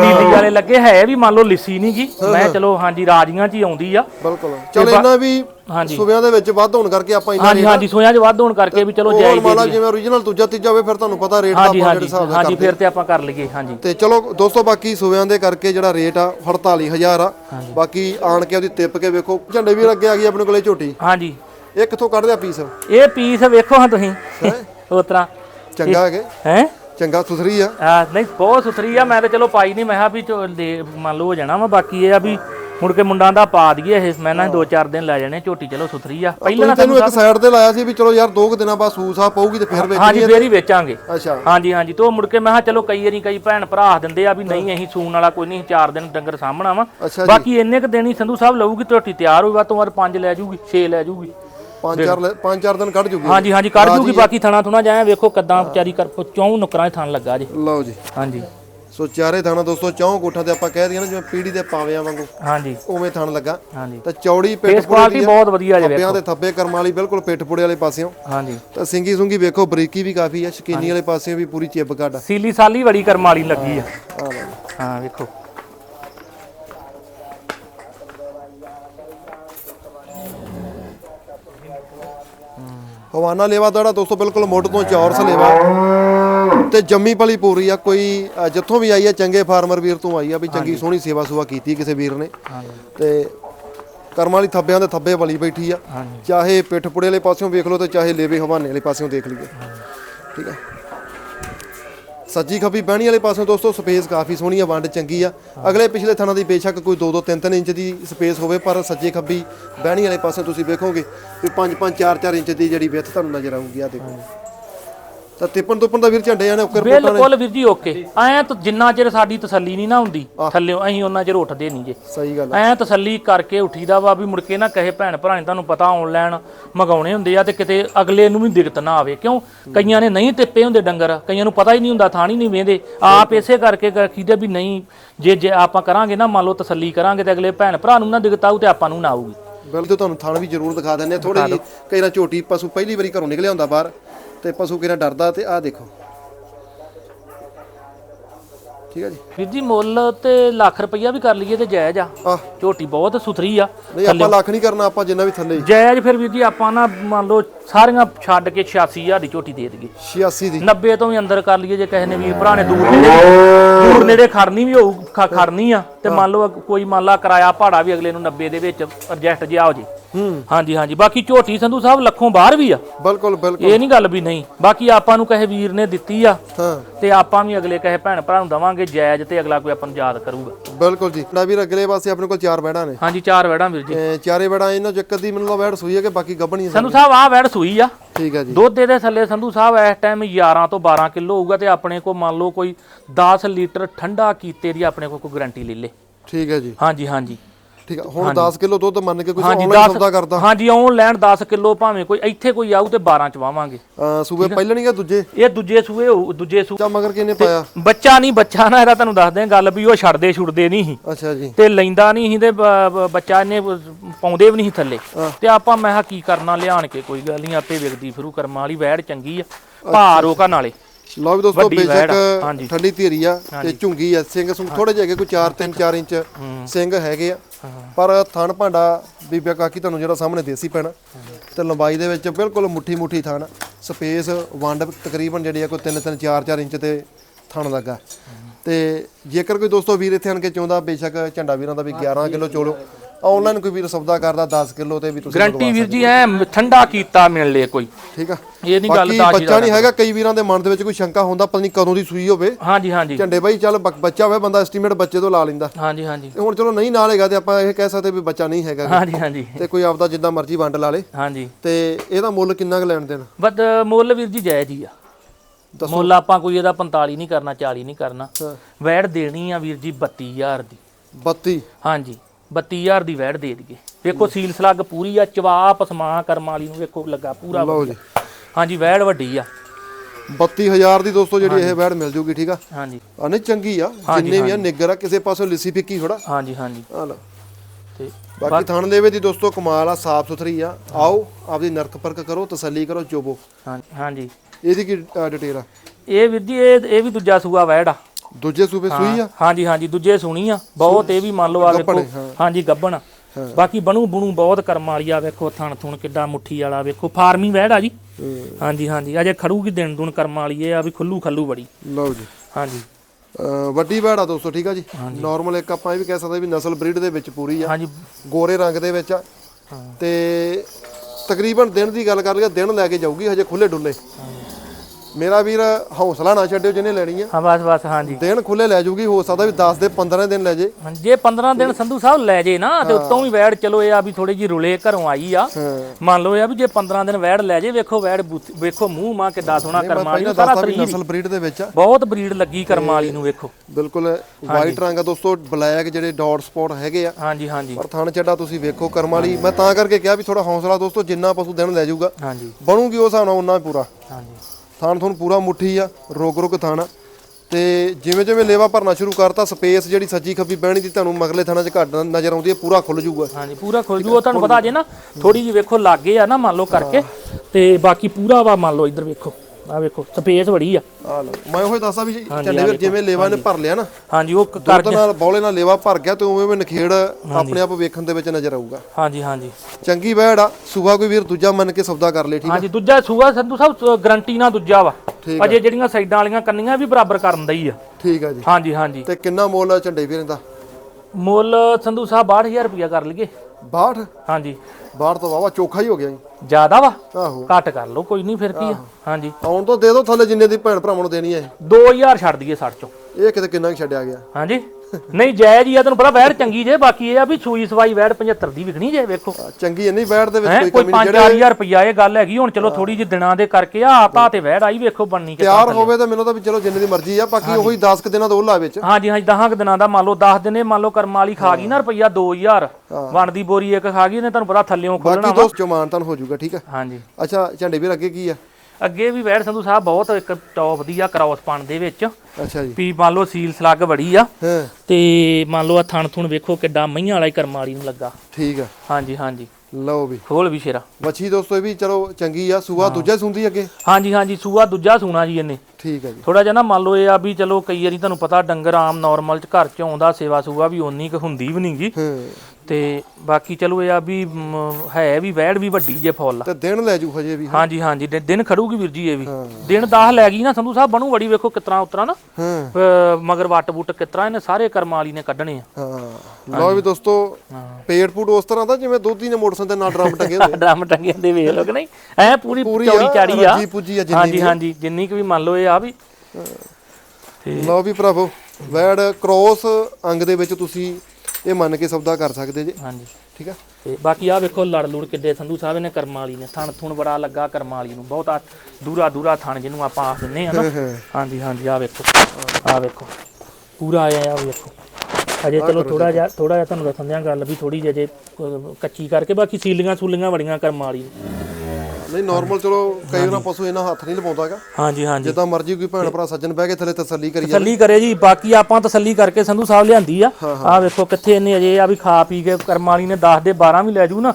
ਨੀਲੀ ਵਾਲੇ ਲੱਗੇ ਹੈ ਵੀ ਮੰਨ ਲਓ ਲਿੱਸੀ ਨਹੀਂ ਗੀ। ਮੈਂ ਚਲੋ ਹਾਂਜੀ ਰਾਜੀਆਂ ਚ ਹੀ ਆਉਂਦੀ ਆ। ਬਿਲਕੁਲ। ਚਲ ਇਹਨਾਂ ਵੀ ਹਾਂਜੀ। ਸੁਬਿਆਂ ਦੇ ਵਿੱਚ ਵੱਧ ਹੋਣ ਕਰਕੇ ਆਪਾਂ ਇਹਨਾਂ ਹਾਂਜੀ ਹਾਂਜੀ ਸੋਇਆ ਚ ਵੱਧ ਹੋਣ ਕਰਕੇ ਵੀ ਚਲੋ ਜਾਇਜ਼ ਮਾਲਾ ਜਿਵੇਂ origignal ਦੂਜਾ ਤੀਜਾ ਹੋਵੇ ਫਿਰ ਤੁਹਾਨੂੰ ਪਤਾ ਰੇਟ ਦਾ ਆਪਾਂ ਜਿਹੜੇ ਹਿਸਾਬ ਨਾਲ ਹਾਂਜੀ ਫਿਰ ਤੇ ਆਪਾਂ ਕਰ ਲਈਏ ਹਾਂਜੀ। ਤੇ ਚਲੋ ਦੋਸਤੋ ਬਾਕੀ ਸੁਬਿਆਂ ਦੇ ਕਰਕੇ ਜਿਹੜਾ ਰੇਟ ਆ 48000 ਆ। ਬਾਕੀ ਆਣ ਕੇ ਉਹਦੀ ਟਿੱਪ ਕੇ ਵੇਖੋ। ਝੰਡੇ ਵੀਰ ਅੱਗੇ ਆ ਗਈ ਆਪਣੇ ਕੋਲੇ ਝੋਟੀ। ਹਾਂਜੀ। ਇਹ ਕਿੱਥੋਂ ਕੱਢਦੇ ਆ ਪੀਸ ਇਹ ਪੀਸ ਵੇਖੋ ਹਾਂ ਤੁਸੀਂ। ਉਤਰਾ ਚੰਗਾ ਹੈਗੇ। ਹੈ? ਚੰਗਾ ਸੁਥਰੀ ਆ। ਆ ਨਹੀਂ ਬਹੁਤ ਸੁਥਰੀ ਆ। ਮੈਂ ਤਾਂ ਚਲੋ ਪਾਈ ਨਹੀਂ ਮੈਂ ਕਿਹਾ ਵੀ ਮੰਨ ਲਓ ਹੋ ਜਾਣਾ ਵਾ। ਬਾਕੀ ਇਹ ਆ ਵੀ ਮੁੜ ਕੇ ਮੁੰਡਾਂ ਦਾ ਪਾ ਦਈਏ ਇਹ ਮੈਂ ਨਾ ਦੋ ਚਾਰ ਦਿਨ ਲੈ ਜਾਣੇ ਝੋਟੀ ਚਲੋ ਸੁਥਰੀ ਆ। ਪਹਿਲਾਂ ਤੈਨੂੰ ਇੱਕ ਸਾਈਡ ਤੇ ਲਾਇਆ ਸੀ ਵੀ ਚਲੋ ਯਾਰ ਦੋ ਕੁ ਦਿਨਾਂ ਬਾਅਦ ਸੂਸਾ ਪਊਗੀ ਤੇ ਫਿਰ ਵੇਚਣੀ ਹਾਂਜੀ ਫੇਰ ਹੀ ਵੇਚਾਂਗੇ। ਅੱਛਾ। ਹਾਂਜੀ ਹਾਂਜੀ ਤੋਂ ਮੁੜ ਕੇ ਮੈਂ ਕਿਹਾ ਚਲੋ ਕਈ ਵਾਰੀ ਕਈ ਭੈਣ ਭਰਾ ਦਿੰਦੇ ਆ ਵੀ ਨਹੀਂ ਅਸੀਂ ਸੂਣ ਵਾਲਾ ਕੋਈ ਨਹੀਂ ਚਾਰ ਦਿਨ ਡੰਗਰ ਸਾਹਮਣਾ ਵਾ। ਬਾਕੀ ਇੰਨੇ ਕ ਦੇਣੀ ਸੰਧੂ ਸਾਹਿਬ ਲਊਗੀ ਝੋਟੀ ਤਿਆਰ ਵਾ ਤੋਂ ਬਾਅਦ ਪੰਜ ਲੈ ਜੂਗੀ 6 ਲੈ ਜੂਗੀ ਪੰਜ ਚਾਰ ਪੰਜ ਚਾਰ ਦਿਨ ਕੱਢ ਜੂਗੀ। ਹਾਂਜੀ ਹਾਂਜੀ ਕੱਢ ਜੂਗੀ ਬਾਕੀ ਥਣਾ ਥੁਣਾ ਜਾਇਆ ਵੇਖੋ ਕੱਦਾਂ ਵਿਚਾਰੀ ਕਰ ਚੌਂ ਨੁਕਰਾਂ 'ਚ ਥਣ ਲੱਗਾ ਜੇ। ਲਓ ਜੀ। ਹਾਂਜੀ। ਸੋ ਚਾਰੇ ਥਾਣਾ ਦੋਸਤੋ ਚੌਂ ਕੋਠਾ ਤੇ ਆਪਾਂ ਕਹਿ ਦਈਏ ਨਾ ਜਿਵੇਂ ਪੀੜੀ ਦੇ ਪਾਵਿਆਂ ਵਾਂਗੂ। ਹਾਂਜੀ। ਉਵੇਂ ਥਣ ਲੱਗਾ। ਹਾਂਜੀ। ਤਾਂ ਚੌੜੀ ਪਿੱਠ ਕੁਆਲਿਟੀ ਬਹੁਤ ਵਧੀਆ ਜੇ ਥੱਬਿਆਂ ਦੇ ਥੱਬੇ ਕਰਮ ਵਾਲੀ ਬਿਲਕੁਲ ਪਿੱਠ ਪੁੜੇ ਵਾਲੇ ਪਾਸਿਓਂ। ਹਾਂਜੀ। ਤਾਂ ਸਿੰਗੀ ਸੁੰਗੀ ਵੇਖੋ ਬਰੀਕੀ ਵੀ ਕਾਫੀ ਆ ਸ਼ਕੀਨੀ ਵਾਲੇ ਪਾਸਿਓਂ ਵੀ ਪੂਰੀ ਚਿੱਬ ਕੱਢ ਸੀਲੀ ਸਾਲੀ ਬੜੀ ਕਰਮ ਵਾਲੀ ਲੱਗੀ ਆ। ਹਾਂ ਵੇਖੋ। ਹਵਾਨਾ ਲੇਵਾ ਦਾ ਜਿਹੜਾ ਦੋਸਤੋ ਬਿਲਕੁਲ ਮੁੱਢ ਤੋਂ ਚੌਰਸ ਲੇਵਾ। ਤੇ ਜੰਮੀ ਪਲੀ ਪੂਰੀ ਆ ਕੋਈ ਅ, ਜਿੱਥੋਂ ਵੀ ਆਈ ਆ ਚੰਗੇ ਫਾਰਮਰ ਵੀਰ ਤੋਂ ਆਈ ਆ ਵੀ ਚੰਗੀ ਸੋਹਣੀ ਸੇਵਾ ਸੁਵਾ ਕੀਤੀ ਕਿਸੇ ਵੀਰ ਨੇ। ਹਾਂਜੀ। ਤੇ ਕਰਮ ਵਾਲੀ ਥੱਬਿਆਂ ਦੇ ਥੱਬੇ ਵਲੀ ਬੈਠੀ ਆ। ਹਾਂਜੀ। ਚਾਹੇ ਪਿੱਠ ਪੁੜੇ ਵਾਲੇ ਪਾਸਿਓਂ ਵੇਖ ਲਓ ਤੇ ਚਾਹੇ ਲੇਵੇ ਹਵਾਨੇ ਵਾਲੇ ਪਾਸਿਓਂ ਦੇਖ ਲਈਏ। ਠੀਕ ਆ? ਸੱਜੀ ਖੱਬੀ ਬਹਿਣੀ ਵਾਲੇ ਪਾਸਿਓਂ ਦੋਸਤੋ ਸਪੇਸ ਕਾਫੀ ਸੋਹਣੀ ਆ ਵੰਡ ਚੰਗੀ ਆ। ਅਗਲੇ ਪਿਛਲੇ ਥਾਣਾ ਦੀ ਬੇਸ਼ੱਕ ਕੋਈ 2-2 3-3 ਇੰਚ ਦੀ ਸਪੇਸ ਹੋਵੇ ਪਰ ਸੱਜੇ ਖੱਬੀ ਬਹਿਣੀ ਵਾਲੇ ਪਾਸੇ ਤੁਸੀਂ ਵੇਖੋਗੇ ਵੀ 5-5 4-4 ਇੰਚ ਦੀ ਜਿਹੜੀ ਵਿੱਥ ਤੁਹਾਨੂੰ ਨਜ਼ਰ ਆਊਗੀ ਆ ਦੇਖੋ। ਤਾਂ ਤਿੱਪਣ ਤੁੱਪਣ ਦਾ ਵੀਰ ਝੰਡੇ ਆ ਨੇ ਉੱਕਰ ਪੁੱਟਾਂ ਨੇ ਬਿਲਕੁਲ ਵੀਰ ਜੀ ਓਕੇ ਐ ਤਾਂ ਜਿੰਨਾ ਚਿਰ ਸਾਡੀ ਤਸੱਲੀ ਨਹੀਂ ਨਾ ਹੁੰਦੀ ਥੱਲਿਓ ਅਸੀਂ ਉਹਨਾਂ ਚਿਰ ਉੱਠਦੇ ਨਹੀਂ ਜੇ। ਸਹੀ ਗੱਲ। ਐ ਤਸੱਲੀ ਕਰਕੇ ਉਠੀਦਾ ਵਾ ਵੀ ਮੁੜ ਕੇ ਨਾ ਕਹੇ ਭੈਣ ਭਰਾ ਨੇ ਤੁਹਾਨੂੰ ਪਤਾ ਆਨਲਾਈਨ ਮਗਾਉਣੇ ਹੁੰਦੇ ਆ ਤੇ ਕਿਤੇ ਅਗਲੇ ਨੂੰ ਵੀ ਦਿੱਕਤ ਨਾ ਆਵੇ। ਕਿਉਂ? ਕਈਆਂ ਨੇ ਨਹੀਂ ਟਿੱਪੇ ਹੁੰਦੇ ਡੰਗਰ ਕਈਆਂ ਨੂੰ ਪਤਾ ਹੀ ਨਹੀਂ ਹੁੰਦਾ ਥਾਣੀ ਨਹੀਂ ਵੇਂਦੇ। ਆਪ ਇਸੇ ਕਰਕੇ ਕੀਦੇ ਵੀ ਨਹੀਂ ਜੇ ਜੇ ਆਪਾਂ ਕਰਾਂਗੇ ਨਾ ਮੰਨ ਲਓ ਤਸੱਲੀ ਕਰਾਂਗੇ ਤੇ ਅਗਲੇ ਭੈਣ ਭਰਾ ਨੂੰ ਨਾ ਦਿੱਕਤ ਆਊ ਤੇ ਆਪਾਂ ਨੂੰ ਨਾ ਆਊਗੀ। ਬਿਲ ਤੇ ਤੁਹਾਨੂੰ ਥਣ ਵੀ ਜ਼ਰੂਰ ਦਿਖਾ ਦਿੰਦੇ ਆ ਥੋੜੀ ਜਿਹੀ ਕਈ ਨਾ ਝੋਟੀ ਪਸ਼ੂ ਪਹਿਲੀ ਵਾਰੀ ਘਰੋਂ ਨਿਕਲਿਆ ਹੁੰਦਾ ਬਾਹਰ। ਤੇ ਪਸ਼ੂ ਕਿਹਨਾਂ ਡਰਦਾ ਤੇ ਆਹ ਦੇਖੋ। ਠੀਕ ਹੈ ਜੀ। ਵੀਰ ਜੀ ਮੁੱਲ ਤੇ ਲੱਖ ਰੁਪਈਆ ਵੀ ਕਰ ਲਈਏ ਤੇ ਜਾਇਜ਼ ਆ। ਆਹ। ਝੋਟੀ ਬਹੁਤ ਸੁਥਰੀ ਆ। ਨਹੀਂ ਆਪਾਂ ਲੱਖ ਨਹੀਂ ਕਰਨਾ ਆਪਾਂ ਜਿੰਨਾ ਵੀ ਥੱਲੇ। ਜਾਇਜ਼ ਫਿਰ ਵੀਰ ਜੀ ਆਪਾਂ ਨਾ ਮੰਨ ਲਓ ਸਾਰੀਆਂ ਛੱਡ ਕੇ 86000 ਦੀ ਝੋਟੀ ਦੇ ਦਈਏ। 86 ਦੀ। 90 ਤੋਂ ਵੀ ਅੰਦਰ ਕਰ ਲਈਏ ਜੇ ਕਿਸੇ ਨੇ ਵੀਰ ਭਰਾ ਨੇ ਦੂਰ ਨੇੜੇ ਦੂਰ ਨੇੜੇ ਖੜਨੀ ਵੀ ਹੋਊ ਖ- ਖੜਨੀ ਆ ਤੇ ਮੰਨ ਲਓ ਕੋਈ ਮੰਨ ਲਾ ਕਿਰਾਇਆ ਭਾੜਾ ਵੀ ਅਗਲੇ ਨੂੰ 90 ਦੇ ਵਿੱਚ ਐਡਜਸਟ ਜਿਹਾ ਹੋ ਜੇ। ਹੂੰ। ਹਾਂਜੀ ਹਾਂਜੀ। ਬਾਕੀ ਝੋਟੀ ਸੰਧੂ ਸਾਹਿਬ ਲੱਖੋਂ ਬਾਹਰ ਵੀ ਆ। ਬਿਲਕੁਲ ਬਿਲਕੁਲ। ਇਹ ਨਹੀਂ ਗੱਲ ਵੀ ਨਹੀਂ। ਬਾਕੀ ਆਪਾਂ ਨੂੰ ਕਹੇ ਵੀਰ ਨੇ ਦਿੱਤੀ ਆ ਹਾਂ। ਤੇ ਆਪਾਂ ਵੀ ਅਗਲੇ ਕਹੇ ਭੈਣ ਭਰਾ ਨੂੰ ਦਵਾਂਗੇ ਜਾਇਜ਼ ਤੇ ਅਗਲਾ ਕੋਈ ਆਪਾਂ ਨੂੰ ਯਾਦ ਕਰੂਗਾ। ਬਿਲਕੁਲ ਜੀ। ਨਾ ਵੀਰ ਅਗਲੇ ਪਾਸੇ ਆਪਣੇ ਕੋਲ ਚਾਰ ਬੈੜਾਂ ਨੇ। ਹਾਂਜੀ ਚਾਰ ਵੜਾਂ ਵੀਰ ਜੀ। ਚਾਰੇ ਬੈੜਾਂ ਇਹਨਾਂ ਚੋਂ ਇੱਕ ਅੱਧੀ ਮੈਨੂੰ ਲੱਗਦਾ ਬੈੜ ਸੂਈ ਹੈ ਕਿ ਬਾਕੀ ਗੱਭਣੀਆਂ ਸੰਧੂ ਸਾਹਿਬ ਆਹ ਵੜ ਸੂਈ ਆ। ਠੀਕ ਹੈ ਜੀ। ਦੁੱਧ ਇਹਦੇ ਥੱਲੇ ਸੰਧੂ ਸਾਹਿਬ ਇਸ ਟਾਈਮ 11 ਤੋਂ 12 ਕਿਲੋ ਹੋਊਗਾ ਤੇ ਆਪਣੇ ਕੋ ਮੰਨ ਲਓ ਕੋਈ 10 ਲੀਟਰ ਠੰਡਾ ਕੀਤੇ ਦੀ ਆਪਣੇ ਕੋ ਕੋਈ ਗਾਰੰਟੀ ਲੈ ਲੇ। ਠੀਕ ਹੈ ਜੀ। ਹਾਂਜੀ ਹਾਂਜੀ। ਠੀਕ ਹੈ ਹੁਣ 10 ਕਿਲੋ ਦੁੱਧ ਮੰਨ ਕੇ ਕੋਈ ਆਨਲਾਈਨ 10 ਸੌਦਾ ਕਰਦਾ। ਹਾਂਜੀ ਆਨਲਾਈਨ 10 ਕਿਲੋ ਭਾਵੇਂ ਕੋਈ ਇੱਥੇ ਕੋਈ ਆਊ ਤੇ 12 ਚਵਾਵਾਂਗੇ ਅਹ ਸੂਬੇ ਪਹਿਲਾਂ ਨਹੀਂ ਗਾ ਦੂਜੇ? ਇਹ ਦੂਜੇ ਸੂਏ ਹੋਊ ਦੂਜੇ ਸੂ ਚਾ ਮਗਰ ਕਿਹਨੇ ਪਾਇਆ? ਬੱਚਾ ਨਹੀਂ ਬੱਚਾ ਨਾ ਇਹਦਾ ਤੁਹਾਨੂੰ ਦੱਸਦੇ ਆ ਗੱਲ ਵੀ ਉਹ ਛੱਡਦੇ ਛੁੱਟਦੇ ਨਹੀਂ ਸੀ। ਅੱਛਾ ਜੀ। ਤੇ ਲੈਂਦਾ ਨਹੀਂ ਸੀ ਤੇ ਬੱਚਾ ਇਹਨੇ ਪਾਉਂਦੇ ਵੀ ਨਹੀਂ ਥੱਲੇ। ਤੇ ਆਪਾਂ ਮੈਂ ਕਿਹਾ ਕੀ ਕਰਨਾ ਲਿਆਣ ਕੇ ਕੋਈ ਗੱਲ ਨਹੀਂ ਆਪੇ ਵਿਕਦੀ ਫਿਰੂ ਕਰਮਾਂ ਵਾਲੀ ਵੈੜ ਚੰਗੀ ਆ। ਭਾਰ ਰੋਕਾ ਨਾਲੇ। ਲਓ ਵੀ ਦੋਸਤੋ ਬੇਸ਼ੱਕ ਆ। ਠੰਡੀ ਧੀਰੀ ਆ ਤੇ ਝੁੰਗੀ ਆ ਸਿੰਘ ਸੁੰਗ ਥੋੜੇ ਜਿਹੇ ਕੋਈ 4 3 4 ਇੰਚ ਸਿੰਘ ਹੈਗੇ ਆ। ਪਰ ਥਣ ਭਾਂਡਾ ਬੀਬੀ ਕਾਕੀ ਤੁਹਾਨੂੰ ਜਿਹੜਾ ਸਾਹਮਣੇ ਦੇਸੀ ਪੈਣਾ। ਤੇ ਲੰਬਾਈ ਦੇ ਵਿੱਚ ਬਿਲਕੁਲ ਮੁੱਠੀ ਮੁੱਠੀ ਥਣ ਸਪੇਸ ਵੰਡ ਤਕਰੀਬਨ ਜਿਹੜੀ ਆ ਕੋਈ 3 3 4 4 ਇੰਚ ਤੇ ਥਣ ਲੱਗਾ। ਤੇ ਜੇਕਰ ਕੋਈ ਦੋਸਤੋ ਵੀਰ ਇੱਥੇ ਆਣ ਕੇ ਚਾਹੁੰਦਾ, ਬੇਸ਼ੱਕ ਝੰਡਾ ਵੀਰਾਂ ਦਾ ਵੀ 11 ਕਿਲੋ ਚੋਲੋ। ਆਨਲਾਈਨ ਕੋਈ ਵੀਰ ਸੌਦਾ ਕਰਦਾ 10 ਕਿਲੋ ਤੇ ਵੀ ਤੁਸੀਂ ਗਰੰਟੀ ਵੀਰ ਜੀ ਐ ਠੰਡਾ ਕੀਤਾ ਮਿਲ ਲੇ ਕੋਈ। ਠੀਕ ਆ। ਇਹ ਨਹੀਂ ਗੱਲ ਦਾ ਬੱਚਾ ਨਹੀਂ ਹੈਗਾ ਕਈ ਵੀਰਾਂ ਦੇ ਮਨ ਦੇ ਵਿੱਚ ਕੋਈ ਸ਼ੰਕਾ ਹੁੰਦਾ ਪਤਾ ਨਹੀਂ ਕਦੋਂ ਦੀ ਸੂਈ ਹੋਵੇ। ਹਾਂਜੀ ਹਾਂਜੀ। ਝੰਡੇ ਬਾਈ ਚੱਲ ਬੱਚਾ ਹੋਵੇ ਬੰਦਾ ਐਸਟੀਮੇਟ ਬੱਚੇ ਤੋਂ ਲਾ ਲੈਂਦਾ। ਹਾਂਜੀ ਹਾਂਜੀ। ਤੇ ਹੁਣ ਚਲੋ ਨਹੀਂ ਨਾਲ ਹੈਗਾ ਤੇ ਆਪਾਂ ਇਹ ਕਹਿ ਸਕਦੇ ਵੀ ਬੱਚਾ ਨਹੀਂ ਹੈਗਾ। ਹਾਂਜੀ ਹਾਂਜੀ। ਤੇ ਕੋਈ ਆਪਦਾ ਜਿੱਦਾਂ ਮਰਜ਼ੀ ਵੰਡ ਲਾ ਲੇ। ਹਾਂਜੀ। ਤੇ ਇਹਦਾ ਮੁੱਲ ਕਿੰਨਾ ਕੁ ਲੈਣ ਦੇਣ? ਬਦ ਮੁੱਲ ਵੀਰ ਜੀ ਜਾਇਜ਼ ਹੀ ਆ। ਮੁੱਲ ਆਪਾਂ ਕੋਈ ਇਹਦਾ 45 ਨਹੀਂ ਕਰਨਾ 40 ਨਹੀਂ ਕਰਨਾ। ਵੈੜ ਦੇਣੀ ਆ ਵੀਰ ਜੀ 32000 ਦੀ। 32 ਹਾਂਜੀ। 32000 ਦੀ ਵੈੜ ਦੇ ਦਈਏ। ਵੇਖੋ ਸੀਲ ਸਲੱਗ ਪੂਰੀ ਆ ਚਵਾ ਪਸਮਾ ਕਰਮ ਵਾਲੀ ਨੂੰ ਵੇਖੋ ਲੱਗਾ ਪੂਰਾ ਲਓ ਜੀ। ਹਾਂਜੀ ਵੈੜ ਵੱਡੀ ਆ। 32000 ਦੀ ਦੋਸਤੋ ਜਿਹੜੀ ਇਹ ਵੈੜ ਮਿਲ ਜੂਗੀ ਠੀਕ ਆ? ਹਾਂਜੀ। ਆ ਨਹੀਂ ਚੰਗੀ ਆ। ਜਿੰਨੇ ਵੀ ਆ ਨਿੱਗਰ ਆ ਕਿਸੇ ਪਾਸੋਂ ਲਿੱਸੀ ਫਿੱਕੀ ਥੋੜਾ ਹਾਂਜੀ ਹਾਂਜੀ। ਆ ਲਓ। ਤੇ ਬਾਕੀ ਥਣ ਦੇਵੇ ਦੀ ਦੋਸਤੋ ਕਮਾਲ ਆ ਸਾਫ਼ ਸੁਥਰੀ ਆ। ਆਓ ਆਪਦੀ ਨਰਕ ਪਰਕ ਕਰੋ ਤਸੱਲੀ ਕਰੋ ਚੋਬੋ ਹਾਂਜੀ ਹਾਂਜੀ। ਇਹਦੀ ਕੀ ਡਿਟੇਲ ਆ? ਇਹ ਵੀਰ ਜੀ ਇਹ ਇਹ ਵੀ ਦੂਜਾ ਸੂਆ ਵੈੜ ਆ। ਦੂਜੇ ਸੂਬੇ ਸੂਈ ਆ? ਹਾਂਜੀ ਹਾਂਜੀ ਦੂਜੇ ਸੁਣੀ ਆ। ਬਹੁਤ ਇਹ ਵੀ ਮੰਨ ਲਓ ਆ ਵੇਖੋ। ਹਾਂਜੀ ਗੱਬਣ ਬਾਕੀ ਬਣੂ ਬਣੂ ਬਹੁਤ ਕਰਮ ਵਾਲੀ ਆ ਵੇਖੋ ਥਣ ਥੁਣ ਕਿੱਡਾ ਮੁੱਠੀ ਵਾਲਾ ਵੇਖੋ। ਫਾਰਮੀ ਵੈੜ ਆ ਜੀ। ਹਾਂਜੀ ਹਾਂਜੀ ਅਜੇ ਖੜੂਗੀ ਦਿਨ ਦੁਨ ਕਰਮ ਵਾਲੀ ਇਹ ਆ ਵੀ ਖੁੱਲੂ ਖੱਲੂ ਬੜੀ। ਲਓ ਜੀ। ਹਾਂਜੀ। ਵੱਡੀ ਵੈੜ ਆ ਦੋਸਤੋ ਠੀਕ ਆ ਜੀ? ਨਾਰਮਲ ਇੱਕ ਆਪਾਂ ਇਹ ਵੀ ਕਹਿ ਸਕਦੇ ਵੀ ਨਸਲ ਬਰੀਡ ਦੇ ਵਿੱਚ ਪੂਰੀ ਆ। ਹਾਂਜੀ। ਗੋਰੇ ਰੰਗ ਦੇ ਵਿੱਚ ਆ। ਤੇ ਤਕਰੀਬਨ ਦਿਨ ਦੀ ਗੱਲ ਕਰ ਲਈਏ ਦਿਨ ਲੈ ਕੇ ਜਾਊਗੀ ਹਜੇ ਖੁੱਲੇ ਡੁੱਲੇ ਮੇਰਾ ਵੀਰ ਹੌਸਲਾ ਨਾ ਛੱਡਿਓ ਜਿਹਨੇ ਲੈਣੀ ਆ। ਹਾਂ ਬਸ ਬਸ ਹਾਂਜੀ। ਦਿਨ ਖੁੱਲੇ ਲੈ ਜੂਗੀ ਹੋ ਸਕਦਾ ਵੀ 10 ਦੇ 15 ਦਿਨ ਲੈ ਜੇ। ਜੇ 15 ਦਿਨ ਸੰਧੂ ਸਾਹਿਬ ਲੈ ਜੇ ਨਾ ਤੇ ਉੱਤੋਂ ਵੀ ਵੈੜ ਚਲੋ ਇਹ ਆ ਵੀ ਥੋੜੀ ਜੀ ਰੁਲੇ ਘਰੋਂ ਆਈ ਆ। ਹਾਂ। ਮੰਨ ਲਓ ਇਹ ਆ ਵੀ ਜੇ 15 ਦਿਨ ਵੈੜ ਲੈ ਜੇ ਵੇਖੋ ਵੈੜ ਬੂਥ- ਵੇਖੋ ਮੂੰਹ ਮਾਂ ਕਿੱਡਾ ਸੋਹਣਾ ਕਰਮ ਵਾਲੀ ਪਹਿਲਾਂ ਨੂੰ ਸਾਰਾ ਦੱਸਦਾ ਵੀ ਸਰੀਰ ਨਸਲ ਬਰੀਡ ਦੇ ਵਿੱਚ ਆ। ਬਹੁਤ ਬਰੀਡ ਲੱਗੀ ਕਰਮ ਵਾਲੀ ਨੂੰ ਵੇਖੋ। ਬਿਲਕੁਲ ਵਾਈਟ ਰੰਗ ਆ ਦੋਸਤੋ ਬਲੈਕ ਜਿਹੜੇ ਡਾਟ ਸਪੌਟ ਹੈਗੇ ਆ। ਹਾਂਜੀ ਹਾਂਜੀ। ਪਰ ਥਣ ਚੱਡਾ ਤੁਸੀਂ ਵੇਖੋ ਕਰਮ ਵਾਲੀ। ਮੈਂ ਤਾਂ ਕਰਕੇ ਕਿਹਾ ਵੀ ਥੋੜਾ ਹੌਸਲਾ ਦੋਸਤੋ ਜਿੰਨਾ ਪਸ਼ੂ ਦਿਨ ਲੈ ਜਾਊਗਾ ਹਾਂਜੀ। ਬਣੂਗੀ ਉਸ ਹਿਸਾਬ ਨਾਲ ਉਹਨਾਂ ਹੀ ਪੂਰਾ। ਹਾਂਜੀ। ਥਣ ਤੁਹਾਨੂੰ ਪੂਰਾ ਮੁੱਠੀ ਆ ਰੋਕ ਰੋਕ ਥਣ। ਤੇ ਜਿਵੇਂ ਜਿਵੇਂ ਲੇਵਾ ਭਰਨਾ ਸ਼ੁਰੂ ਕਰਤਾ ਸਪੇਸ ਜਿਹੜੀ ਸੱਜੀ ਖੱਬੀ ਬਹਿਣੀ ਦੀ ਤੁਹਾਨੂੰ ਮਗਲੇ ਥਾਣਾ 'ਚ ਘੱਟ ਨਜ਼ਰ ਆਉਂਦੀ ਹੈ ਪੂਰਾ ਖੁੱਲ ਜਾਊਗਾ। ਹਾਂਜੀ ਪੂਰਾ ਖੁੱਲ ਜੂ ਉਹ ਤੁਹਾਨੂੰ ਪਤਾ ਜੇ ਨਾ ਥੋੜੀ ਜਿਹੀ ਵੇਖੋ ਲੱਗੇ ਆ ਨਾ ਮੰਨ ਲਓ ਕਰਕੇ। ਤੇ ਬਾਕੀ ਪੂਰਾ ਵਾ ਮੰਨ ਲਓ ਇੱਧਰ ਵੇਖੋ। ਆ ਵੇਖੋ ਸਪੇਸ ਬੜੀ ਆ। ਆ ਲਓ ਮੈਂ ਉਹ ਦੱਸਾਂ ਵੀ ਝੰਡੇ ਵੀਰ ਜਿਵੇਂ ਲੇਵਾ ਨੇ ਭਰ ਲਿਆ ਨਾ ਹਾਂਜੀ ਉਹ ਕਰ ਨਾਲ ਬੌਲੇ ਨਾਲ ਲੇਵਾ ਭਰ ਗਿਆ ਤੇ ਉਵੇਂ ਉਵੇਂ ਨਖੇੜ ਆਪਣੇ ਆਪ ਵੇਖਣ ਦੇ ਵਿੱਚ ਨਜ਼ਰ ਆਊਗਾ। ਹਾਂਜੀ ਹਾਂਜੀ। ਚੰਗੀ ਵੈੜ ਆ ਸੁਬਾ ਕੋਈ ਵੀਰ ਦੂਜਾ ਮੰਨ ਕੇ ਸੌਦਾ ਕਰ ਲੇ ਠੀਕ ਹਾਂਜੀ ਦੂਜਾ ਸੂਆ ਸੰਧੂ ਸਾਹਿਬ ਗਰੰਟੀ ਨਾਲ ਦੂਜਾ ਵਾ। ਅਜੇ ਜਿਹੜੀਆਂ ਸਾਈਡਾਂ ਵਾਲੀਆਂ ਕੰਨੀਆਂ ਵੀ ਬਰਾਬਰ ਕਰਨ ਦਈ ਆ। ਠੀਕ ਆ ਜੀ। ਹਾਂਜੀ ਹਾਂਜੀ। ਤੇ ਕਿੰਨਾ ਮੁੱਲ ਆ ਝੰਡੇ ਵੀਰ ਦਾ? ਮੁੱਲ ਸੰਧੂ ਸਾਹਿਬ 62000 ਰੁਪਇਆ ਕਰ ਲਈਏ। 62 ਹਾਂਜੀ। ਬਾਹਰ ਤੋਂ ਵਾਵਾ ਚੋਖਾ ਹੀ ਹੋ ਗਿਆ ਜੀ। ਜ਼ਿਆਦਾ ਵਾ? ਆਹੋ। ਘੱਟ ਕਰ ਲਓ ਕੋਈ ਨਹੀਂ ਫਿਰ ਕੀ ਆ? ਹਾਂਜੀ। ਆਉਣ ਤੋਂ ਦੇ ਦਿਓ ਥੱਲੇ ਜਿੰਨੇ ਦੀ ਭੈਣ ਭਰਾਵਾਂ ਨੂੰ ਦੇਣੀ ਹੈ 2000 ਛੱਡ ਦਈਏ 60 ਚੋਂ। ਇਹ ਕਿਤੇ ਕਿੰਨਾ ਕੁ ਛੱਡਿਆ ਗਿਆ? ਹਾਂਜੀ। ਨਹੀਂ ਜਾਇਜ਼ ਹੀ ਆ ਤੈਨੂੰ ਪਤਾ ਵੈੜ ਚੰਗੀ ਜੇ ਬਾਕੀ ਇਹ ਆ ਵੀ ਸੂਈ ਸਵਾਈ ਵੈੜ 75 ਦੀ ਵਿਕਣੀ ਜੇ ਵੇਖੋ। ਚੰਗੀ ਇੰਨੀ ਵੈੜ ਦੇ ਵਿੱਚ ਕੋਈ ਕਮੀ ਨਹੀਂ 5-4000 ਰੁਪਇਆ ਇਹ ਗੱਲ ਹੈਗੀ ਹੁਣ ਚਲੋ ਥੋੜੀ ਜਿਹੀ ਦਿਨਾਂ ਦੇ ਕਰਕੇ ਆ ਆਤਾ ਤੇ ਵੈੜ ਆਈ ਵੇਖੋ ਬਣਨੀ ਕਿ ਤਿਆਰ ਹੋਵੇ ਤਾਂ ਮੈਨੂੰ ਤਾਂ ਵੀ ਚਲੋ ਜਿੰਨੇ ਦੀ ਮਰਜ਼ੀ ਆ ਬਾਕੀ ਉਹੀ 10 ਕੁ ਦਿਨਾਂ ਦਾ ਉਹਲਾ ਵਿੱਚ। ਹਾਂਜੀ ਹਾਂਜੀ 10 ਦਿਨਾਂ ਦਾ ਮੰਨ ਲਓ 10 ਦਿਨੇ ਮੰਨ ਲਓ ਕਰਮ ਵਾਲੀ ਖਾ ਗਈ ਨਾ ਰੁਪਈਆ 2000 ਵਣ ਦੀ ਬੋਰੀ ਇੱਕ ਖਾ ਗਈ ਨੇ ਤੁਹਾਨੂੰ ਪਤਾ ਥੱਲਿਓਂ ਖੋਲਣਾ ਬਾਕੀ ਦੋਸਤ ਚਮਾਨਤਨ ਹੋ ਜਾਊਗਾ ਠੀਕ ਹੈ ਹਾਂਜੀ। ਅੱਛਾ ਝੰਡੇ ਵੀਰ ਅੱਗੇ ਕੀ ਆ? ਅੱਗੇ ਵੀ ਵੈੜ ਸੰਧੂ ਸਾਹਿਬ ਬਹੁਤ ਇੱਕ ਟੌਪ ਦੀ ਆ ਕ੍ਰਾਸ ਪਾਣ ਦੇ ਵਿੱਚ। ਅੱਛਾ ਜੀ। ਵੀ ਮੰਨ ਲਓ ਸੀਲ ਸਲੱਗ ਬੜੀ ਆ ਹਾਂ। ਤੇ ਮੰਨ ਲਓ ਆ ਥਣ ਥੁਣ ਵੇਖੋ ਕਿੱਡਾ ਮਈਆਂ ਵਾਲਾ ਹੀ ਕਰਮ ਵਾਲੀ ਨੂੰ ਲੱਗਾ। ਠੀਕ ਆ। ਹਾਂਜੀ ਹਾਂਜੀ। ਲਓ ਵੀ। ਖੋਲ ਵੀ ਸ਼ੇਰਾ। ਵੱਛੀ ਦੋਸਤੋ ਇਹ ਵੀ ਚਲੋ ਚੰਗੀ ਆ ਸੂਆ ਦੂਜਾ ਸੁੰਦੀ ਅੱਗੇ? ਹਾਂਜੀ ਹਾਂਜੀ ਸੂਆ ਦੂਜਾ ਸੂਣਾ ਜੀ ਇਹਨੇ। ਠੀਕ ਆ ਜੀ। ਥੋੜਾ ਜਿਹਾ ਨਾ ਮੰਨ ਲਓ ਇਹ ਆ ਵੀ ਚਲੋ ਕਈ ਵਾਰੀ ਤੁਹਾਨੂੰ ਪਤਾ ਡੰਗਰ ਆਮ ਨਾਰਮਲ ਚ ਘਰ ਚ ਆਉਂਦਾ ਸੇਵਾ ਸੂਆ ਵੀ ਓਨੀ ਕੁ ਹੁੰਦੀ ਵੀ ਨਹੀਂਗੀ ਹਾਂ। ਤੇ ਬਾਕੀ ਚਲੋ ਇਹ ਆ ਵੀ ਮ, ਹੈ ਵੀ ਵੈੜ ਵੀ ਵੱਡੀ ਜੇ ਫੁੱਲ ਤੇ ਦਿਨ ਲੈ ਜੂ ਹਜੇ ਵੀ ਹਾਂਜੀ ਹਾਂਜੀ ਦਿਨ ਖੜੂਗੀ ਵੀਰ ਜੀ ਇਹ ਵੀ। ਦਿਨ 10 ਲੈ ਗਈ ਨਾ ਸੰਧੂ ਸਾਹਿਬ ਬਣੂ ਬੜੀ ਵੇਖੋ ਕਿਤਰਾ ਉਤਰਾ ਨਾ। ਹਾਂ। ਅਹ ਮਗਰ ਵੱਟ ਬੁੱਟ ਕਿਤਰਾ ਇਹਨੇ ਸਾਰੇ ਕਰਮ ਵਾਲੀ ਨੇ ਕੱਢਣੇ ਆ। ਹਾਂ। ਲਓ ਵੀ ਦੋਸਤੋ ਪੇਟ ਪੂਟ ਉਸ ਤਰ੍ਹਾਂ ਦਾ ਜਿਵੇਂ ਦੋਧੀ ਨੇ ਮੋਟਰਸਾਈਕਲ ਦੇ ਨਾਲ ਡਰਮ ਟੰਗੇ ਹੁੰਦੇ ਡਰਮ ਟੰਗੇ ਦੇ ਵੇਖ ਲੋ ਕਿ ਨਹੀਂ। ਐ ਪੂਰੀ ਪੂਰੀ ਚੌੜੀ ਆ, ਚਾੜੀ ਆ। ਰੱਜੀ ਪੁੱਜੀ ਆ ਜਿੰਨੀ ਹਾਂਜੀ ਹਾਂਜੀ ਜਿੰਨੀ ਕੁ ਵੀ ਮੰਨ ਲਓ ਇਹ ਆ ਵੀ। ਲਓ ਵੀ ਭਰਾਵੋ ਵੈੜ ਕ੍ਰੋਸ ਅੰਗ ਦੇ ਵਿੱਚ ਤੁਸੀਂ ਇਹ ਮੰਨ ਕੇ ਸੌਦਾ ਕਰ ਸਕਦੇ ਜੀ। ਹਾਂਜੀ। ਠੀਕ ਆ? ਤੇ ਬਾਕੀ ਆ ਵੇਖੋ ਲੜ ਲੁੜ ਕਿੱਡੇ ਸੰਧੂ ਸਾਹਿਬ ਨੇ ਕਰਮ ਵਾਲੀ ਨੇ ਥਣ ਥੁਣ ਬੜਾ ਲੱਗਾ ਕਰਮ ਵਾਲੀ ਨੂੰ ਬਹੁਤਾ ਦੂਰਾ ਦੂਰਾ ਥਣ ਜਿਹਨੂੰ ਆਪਾਂ ਆਖ ਦਿੰਨੇ ਆ ਨਾ। ਹਾਂਜੀ ਹਾਂਜੀ ਆ ਵੇਖੋ ਆ ਵੇਖੋ ਪੂਰਾ ਆਇਆ ਆ ਵੇਖੋ। ਅਜੇ ਚਲੋ ਥੋੜਾ ਜਿਹਾ ਥੋੜਾ ਜਿਹਾ ਤੁਹਾਨੂੰ ਦੱਸਣ ਦਿਆਂ ਗੱਲ ਵੀ ਥੋੜੀ ਜਿਹੀ ਅਜੇ ਕੱਚੀ ਕਰਕੇ ਬਾਕੀ ਸੀਲੀਆਂ ਸੂਲੀਆਂ ਬੜੀਆਂ ਕਰਮ ਵਾਲੀ ਨੂੰ। ਨਹੀਂ ਨਾਰਮਲ ਚਲੋ ਕਈ ਵਾਰ ਪਸ਼ੂ ਇਹਨਾਂ ਹੱਥ ਨਹੀਂ ਲਵਾਉਂਦਾ ਹੈਗਾ ਹਾਂਜੀ ਹਾਂਜੀ। ਜਿੱਦਾਂ ਮਰਜ਼ੀ ਕੋਈ ਭੈਣ ਭਰਾ ਸੱਜਣ ਬਹਿ ਕੇ ਥੱਲੇ ਤਸੱਲੀ ਕਰੀ ਜਾਂਦੇ ਤਸੱਲੀ ਕਰੇ ਜੀ ਬਾਕੀ ਆਪਾਂ ਤਸੱਲੀ ਕਰਕੇ ਸੰਧੂ ਸਾਹਿਬ ਲਿਆਂਦੀ ਆ। ਆ ਵੇਖੋ ਕਿੱਥੇ ਇਹਨੇ ਅਜੇ ਆ ਵੀ ਖਾ ਪੀ ਕੇ ਕਰਮ ਵਾਲੀ ਨੇ 10 ਦੇ 12 ਵੀ ਲੈ ਜੂ ਨਾ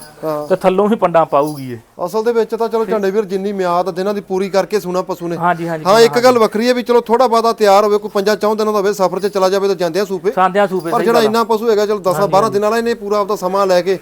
ਤੇ ਥੱਲੋਂ ਵੀ ਪੰਡਾਂ ਪਾਊਗੀ ਇਹ। ਅਸਲ ਦੇ ਵਿੱਚ ਤਾਂ ਚਲੋ ਝੰਡੇ ਵੀਰ ਜਿੰਨੀ ਮਿਆਦ ਦਿਨਾਂ ਦੀ ਪੂਰੀ ਕਰਕੇ ਸੁਣਾ ਪਸ਼ੂ ਨੇ। ਹਾਂਜੀ ਹਾਂਜੀ ਹਾਂ ਇੱਕ ਗੱਲ ਵੱਖਰੀ ਹੈ ਵੀ ਚਲੋ ਥੋੜਾ ਬਾਦਾ ਤਿਆਰ ਹੋਵੇ ਕੋਈ ਪੰਜਾਂ ਚੌਂ ਦਿਨਾਂ ਦਾ ਹੋਵੇ ਸਫ਼ਰ 'ਚ ਚਲਾ ਜਾਵੇ ਤਾਂ ਜਾਂਦੇ ਆ ਸੂਪੇ ਸਾਂਦਿਆਂ ਸੂਪੇ ਪਰ ਜਿਹੜਾ ਇੰਨਾ ਪਸ਼ੂ ਹੈਗਾ ਚਲੋ 10 12 ਦਿਨਾਂ ਵਾਲਾ ਇਹਨੇ ਪੂਰਾ ਆਪਦਾ ਸਮਾਂ ਲੈ ਕੇ